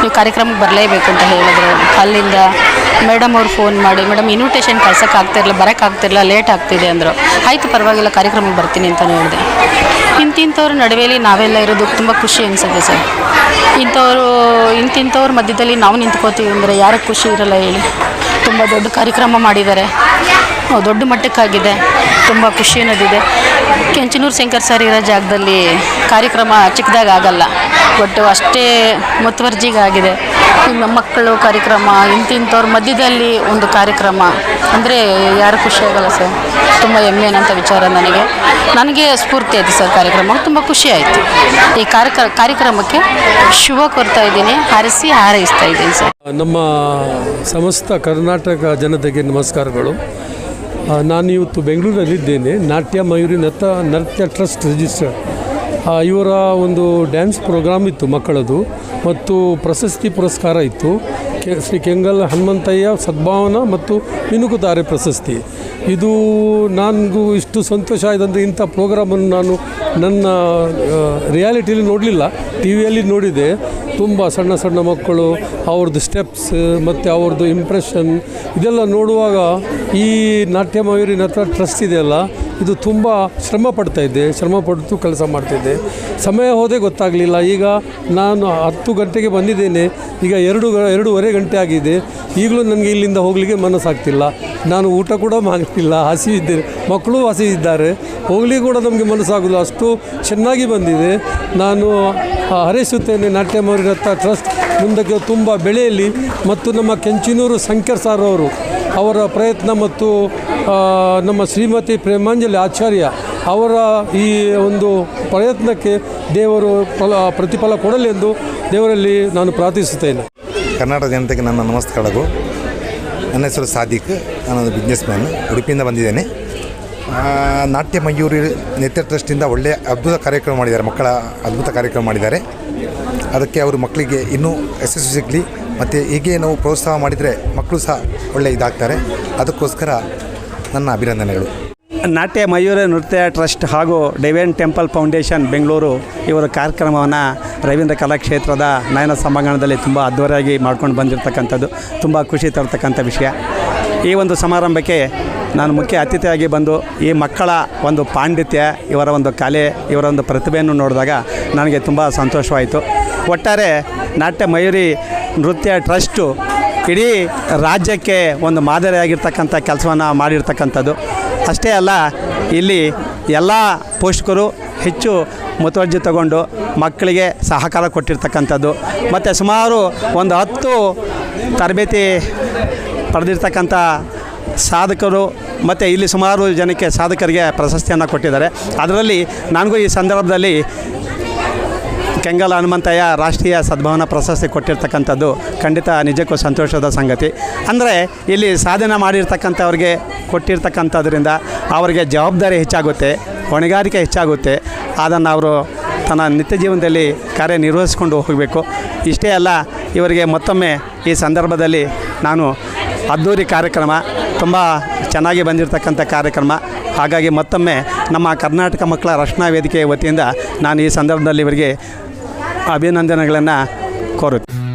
ನೀವು ಕಾರ್ಯಕ್ರಮಕ್ಕೆ ಬರಲೇಬೇಕು ಅಂತ ಹೇಳಿದ್ರು. ಅಲ್ಲಿಂದ ಮೇಡಮ್ ಅವ್ರು ಫೋನ್ ಮಾಡಿ, ಮೇಡಮ್ ಇನ್ವಿಟೇಷನ್ ಕಳ್ಸೋಕ್ಕಾಗ್ತಿರಲಿಲ್ಲ ಬರೋಕ್ಕಾಗ್ತಿರಲಿಲ್ಲ ಲೇಟ್ ಆಗ್ತಿದೆ ಅಂದರು. ಆಯಿತು ಪರವಾಗಿಲ್ಲ, ಕಾರ್ಯಕ್ರಮಕ್ಕೆ ಬರ್ತೀನಿ ಅಂತಲೇ ಹೇಳಿದೆ. ಇಂತಿಂಥವ್ರ ನಡುವೆಯಲ್ಲಿ ನಾವೆಲ್ಲ ಇರೋದು ತುಂಬ ಖುಷಿ ಅನಿಸುತ್ತೆ ಸರ್. ಇಂಥವ್ರು, ಇಂತಿಂಥವ್ರ ಮಧ್ಯದಲ್ಲಿ ನಾವು ನಿಂತ್ಕೋತೀವಿ ಅಂದರೆ ಯಾರಿಗೆ ಖುಷಿ ಇರಲ್ಲ ಹೇಳಿ. ತುಂಬ ದೊಡ್ಡ ಕಾರ್ಯಕ್ರಮ ಮಾಡಿದ್ದಾರೆ. ದೊಡ್ಡ ಮಟ್ಟಕ್ಕಾಗಿದೆ. ತುಂಬ ಖುಷಿ ಅನ್ನೋದಿದೆ. ಕೆಂಚನೂರು ಶಂಕರ್ ಸರ್ ಇರೋ ಜಾಗದಲ್ಲಿ ಕಾರ್ಯಕ್ರಮ ಚಿಕ್ಕದಾಗ ಆಗಲ್ಲ. ಬಟ್ ಅಷ್ಟೇ ಮುತುವರ್ಜಿಗಾಗಿದೆ ಮಕ್ಕಳು ಕಾರ್ಯಕ್ರಮ, ಇಂತಿಂಥವ್ರ ಮಧ್ಯದಲ್ಲಿ ಒಂದು ಕಾರ್ಯಕ್ರಮ. ಅಂದರೆ ಯಾರು ಖುಷಿ ಆಗಲ್ಲ ಸರ್. ತುಂಬ ಹೆಮ್ಮೆ ಅನ್ನೋಂಥ ವಿಚಾರ ನನಗೆ. ನನಗೆ ಸ್ಫೂರ್ತಿ ಆಯಿತು ಸರ್ ಕಾರ್ಯಕ್ರಮ. ತುಂಬ ಖುಷಿ ಆಯಿತು. ಈ ಕಾರ್ಯಕ್ರ ಕಾರ್ಯಕ್ರಮಕ್ಕೆ ಶುಭ ಕೊಡ್ತಾ ಇದ್ದೀನಿ, ಹಾರಿಸಿ, ಹಾರೈಸ್ತಾ ಇದ್ದೀನಿ ಸರ್. ನಮ್ಮ ಸಮಸ್ತ ಕರ್ನಾಟಕ ಜನತೆಗೆ ನಮಸ್ಕಾರಗಳು. ನಾನು ಇವತ್ತು ಬೆಂಗಳೂರಲ್ಲಿದ್ದೇನೆ. ನಾಟ್ಯ ಮಯೂರಿ ನೃತ ನೃತ್ಯ ಟ್ರಸ್ಟ್ ರಿಜಿಸ್ಟರ್ ಇವರ ಒಂದು ಡ್ಯಾನ್ಸ್ ಪ್ರೋಗ್ರಾಮ್ ಇತ್ತು ಮಕ್ಕಳದು ಮತ್ತು ಪ್ರಶಸ್ತಿ ಪುರಸ್ಕಾರ ಇತ್ತು. ಕೆ, ಶ್ರೀ ಕೆಂಗಲ್ ಹನುಮಂತಯ್ಯ ಸದ್ಭಾವನಾ ಮತ್ತು ಮಿನುಕುತಾರೆ ಪ್ರಶಸ್ತಿ. ಇದು ನನಗೂ ಇಷ್ಟು ಸಂತೋಷ ಆಯ್ತಂದರೆ ಇಂಥ ಪ್ರೋಗ್ರಾಮನ್ನು ನಾನು ನನ್ನ ರಿಯಾಲಿಟಿಯಲ್ಲಿ ನೋಡಲಿಲ್ಲ. ಟಿ ವಿಯಲ್ಲಿ ನೋಡಿದೆ. ತುಂಬ ಸಣ್ಣ ಸಣ್ಣ ಮಕ್ಕಳು, ಅವ್ರದ್ದು ಸ್ಟೆಪ್ಸ್ ಮತ್ತು ಅವ್ರದ್ದು ಇಂಪ್ರೆಷನ್ ಇದೆಲ್ಲ ನೋಡುವಾಗ ಈ ನಾಟ್ಯ ಮಯೂರಿ ಹತ್ರ ಟ್ರಸ್ಟ್ ಇದೆಯಲ್ಲ ಇದು ತುಂಬ ಶ್ರಮ ಪಡ್ತಾ ಇದ್ದೆ, ಶ್ರಮ ಪಡ್ತು ಕೆಲಸ ಮಾಡ್ತಿದ್ದೆ ಸಮಯ ಹೋದೇ ಗೊತ್ತಾಗಲಿಲ್ಲ. ಈಗ ನಾನು ಹತ್ತು ಗಂಟೆಗೆ ಬಂದಿದ್ದೇನೆ. ಈಗ ಎರಡು ಎರಡೂವರೆ ಗಂಟೆ ಆಗಿದೆ. ಈಗಲೂ ನನಗೆ ಇಲ್ಲಿಂದ ಹೋಗಲಿಕ್ಕೆ ಮನಸ್ಸಾಗ್ತಿಲ್ಲ. ನಾನು ಊಟ ಕೂಡ ಮಾಡ್ತಿಲ್ಲ ಹಸಿವಿದ್ದೇನೆ ಮಕ್ಕಳು ಹಸಿವಿದ್ದಾರೆ ಹೋಗಲಿ ಕೂಡ ನಮಗೆ ಮನಸ್ಸಾಗೋದು ಅಷ್ಟು ಚೆನ್ನಾಗಿ ಬಂದಿದೆ. ನಾನು ಹರಿಸುತ್ತೇನೆ ನಾಟ್ಯ ಟ್ರಸ್ಟ್ ಮುಂದಕ್ಕೆ ತುಂಬ ಬೆಳೆಯಲಿ ಮತ್ತು ನಮ್ಮ ಕೆಂಚಿನೂರು ಶಂಕರ್ ಸರ್ ಅವರು ಅವರ ಪ್ರಯತ್ನ ಮತ್ತು ನಮ್ಮ ಶ್ರೀಮತಿ ಪ್ರೇಮಾಂಜಲಿ ಆಚಾರ್ಯ ಅವರ ಈ ಒಂದು ಪ್ರಯತ್ನಕ್ಕೆ ದೇವರು ಫಲ, ಪ್ರತಿಫಲ ಕೊಡಲಿ ಎಂದು ದೇವರಲ್ಲಿ ನಾನು ಪ್ರಾರ್ಥಿಸುತ್ತೇನೆ. ಕರ್ನಾಟಕ ಜನತೆಗೆ ನನ್ನ ನಮಸ್ಕಾರಗಳು ನನ್ನ ಹೆಸರು ಸಾದಿಕ್. ನಾನೊಂದು ಬಿಸ್ನೆಸ್ ಮ್ಯಾನ್ ಉಡುಪಿಯಿಂದ ಬಂದಿದ್ದೇನೆ. ನಾಟ್ಯ ಮಯೂರಿ ನೃತ್ಯ ಟ್ರಸ್ಟಿಂದ ಒಳ್ಳೆಯ ಅದ್ಭುತ ಕಾರ್ಯಕ್ರಮ ಮಾಡಿದ್ದಾರೆ, ಮಕ್ಕಳ ಅದ್ಭುತ ಕಾರ್ಯಕ್ರಮ ಮಾಡಿದ್ದಾರೆ. ಅದಕ್ಕೆ ಅವರು ಮಕ್ಕಳಿಗೆ ಇನ್ನೂ ಯಶಸ್ಸು ಸಿಗಲಿ, ಮತ್ತು ಹೀಗೆ ನಾವು ಪ್ರೋತ್ಸಾಹ ಮಾಡಿದರೆ ಮಕ್ಕಳು ಸಹ ಒಳ್ಳೆಯ ಇದಾಗ್ತಾರೆ. ಅದಕ್ಕೋಸ್ಕರ ನನ್ನ ಅಭಿನಂದನೆಗಳು. ನಾಟ್ಯ ಮಯೂರ ನೃತ್ಯ ಟ್ರಸ್ಟ್ ಹಾಗೂ ಡೆವೆನ್ ಟೆಂಪಲ್ ಫೌಂಡೇಶನ್ ಬೆಂಗಳೂರು ಇವರ ಕಾರ್ಯಕ್ರಮವನ್ನು ರವೀಂದ್ರ ಕಲಾಕ್ಷೇತ್ರದ ನಯನ ಸಭಾಂಗಣದಲ್ಲಿ ತುಂಬ ಅದ್ಧೂರಿಯಾಗಿ ಮಾಡ್ಕೊಂಡು ಬಂದಿರತಕ್ಕಂಥದ್ದು, ತುಂಬ ಖುಷಿ ತರತಕ್ಕಂಥ ವಿಷಯ. ಈ ಒಂದು ಸಮಾರಂಭಕ್ಕೆ ನಾನು ಮುಖ್ಯ ಅತಿಥಿಯಾಗಿ ಬಂದು ಈ ಮಕ್ಕಳ ಒಂದು ಪಾಂಡಿತ್ಯ, ಇವರ ಒಂದು ಕಲೆ, ಇವರ ಒಂದು ಪ್ರತಿಭೆಯನ್ನು ನೋಡಿದಾಗ ನನಗೆ ತುಂಬ ಸಂತೋಷವಾಯಿತು. ಒಟ್ಟಾರೆ ನಾಟ್ಯ ಮಯೂರಿ ನೃತ್ಯ ಟ್ರಸ್ಟು ಇಡೀ ರಾಜ್ಯಕ್ಕೆ ಒಂದು ಮಾದರಿಯಾಗಿರ್ತಕ್ಕಂಥ ಕೆಲಸವನ್ನು ಮಾಡಿರ್ತಕ್ಕಂಥದ್ದು. ಅಷ್ಟೇ ಅಲ್ಲ, ಇಲ್ಲಿ ಎಲ್ಲ ಪೋಷಕರು ಹೆಚ್ಚು ಮುತುವರ್ಜಿ ತಗೊಂಡು ಮಕ್ಕಳಿಗೆ ಸಹಕಾರ ಕೊಟ್ಟಿರ್ತಕ್ಕಂಥದ್ದು. ಮತ್ತು ಸುಮಾರು ಒಂದು ಹತ್ತು ತರಬೇತಿ ಪಡೆದಿರ್ತಕ್ಕಂಥ ಸಾಧಕರು ಮತ್ತು ಇಲ್ಲಿ ಸುಮಾರು ಜನಕ್ಕೆ ಸಾಧಕರಿಗೆ ಪ್ರಶಸ್ತಿಯನ್ನು ಕೊಟ್ಟಿದ್ದಾರೆ. ಅದರಲ್ಲಿ, ನನಗೂ ಈ ಸಂದರ್ಭದಲ್ಲಿ ಕೆಂಗಲ್ ಹನುಮಂತಯ್ಯ ರಾಷ್ಟ್ರೀಯ ಸದ್ಭಾವನಾ ಪ್ರಶಸ್ತಿ ಕೊಟ್ಟಿರ್ತಕ್ಕಂಥದ್ದು ಖಂಡಿತ ನಿಜಕ್ಕೂ ಸಂತೋಷದ ಸಂಗತಿ. ಅಂದರೆ ಇಲ್ಲಿ ಸಾಧನೆ ಮಾಡಿರ್ತಕ್ಕಂಥವ್ರಿಗೆ ಕೊಟ್ಟಿರ್ತಕ್ಕಂಥದ್ರಿಂದ ಅವರಿಗೆ ಜವಾಬ್ದಾರಿ ಹೆಚ್ಚಾಗುತ್ತೆ, ಹೊಣೆಗಾರಿಕೆ ಹೆಚ್ಚಾಗುತ್ತೆ. ಅದನ್ನು ಅವರು ತನ್ನ ನಿತ್ಯ ಜೀವನದಲ್ಲಿ ಕಾರ್ಯನಿರ್ವಹಿಸ್ಕೊಂಡು ಹೋಗಬೇಕು. ಇಷ್ಟೇ ಅಲ್ಲ, ಇವರಿಗೆ ಮತ್ತೊಮ್ಮೆ ಈ ಸಂದರ್ಭದಲ್ಲಿ ನಾನು ಅದ್ಧೂರಿ ಕಾರ್ಯಕ್ರಮ, ತುಂಬ ಚೆನ್ನಾಗಿ ಬಂದಿರತಕ್ಕಂಥ ಕಾರ್ಯಕ್ರಮ. ಹಾಗಾಗಿ ಮತ್ತೊಮ್ಮೆ ನಮ್ಮ ಕರ್ನಾಟಕ ಮಕ್ಕಳ ರಕ್ಷಣಾ ವೇದಿಕೆಯ ವತಿಯಿಂದ ನಾನು ಈ ಸಂದರ್ಭದಲ್ಲಿ ಇವರಿಗೆ ಅಭಿನಂದನೆಗಳನ್ನು ಕೋರುತ್ತೇನೆ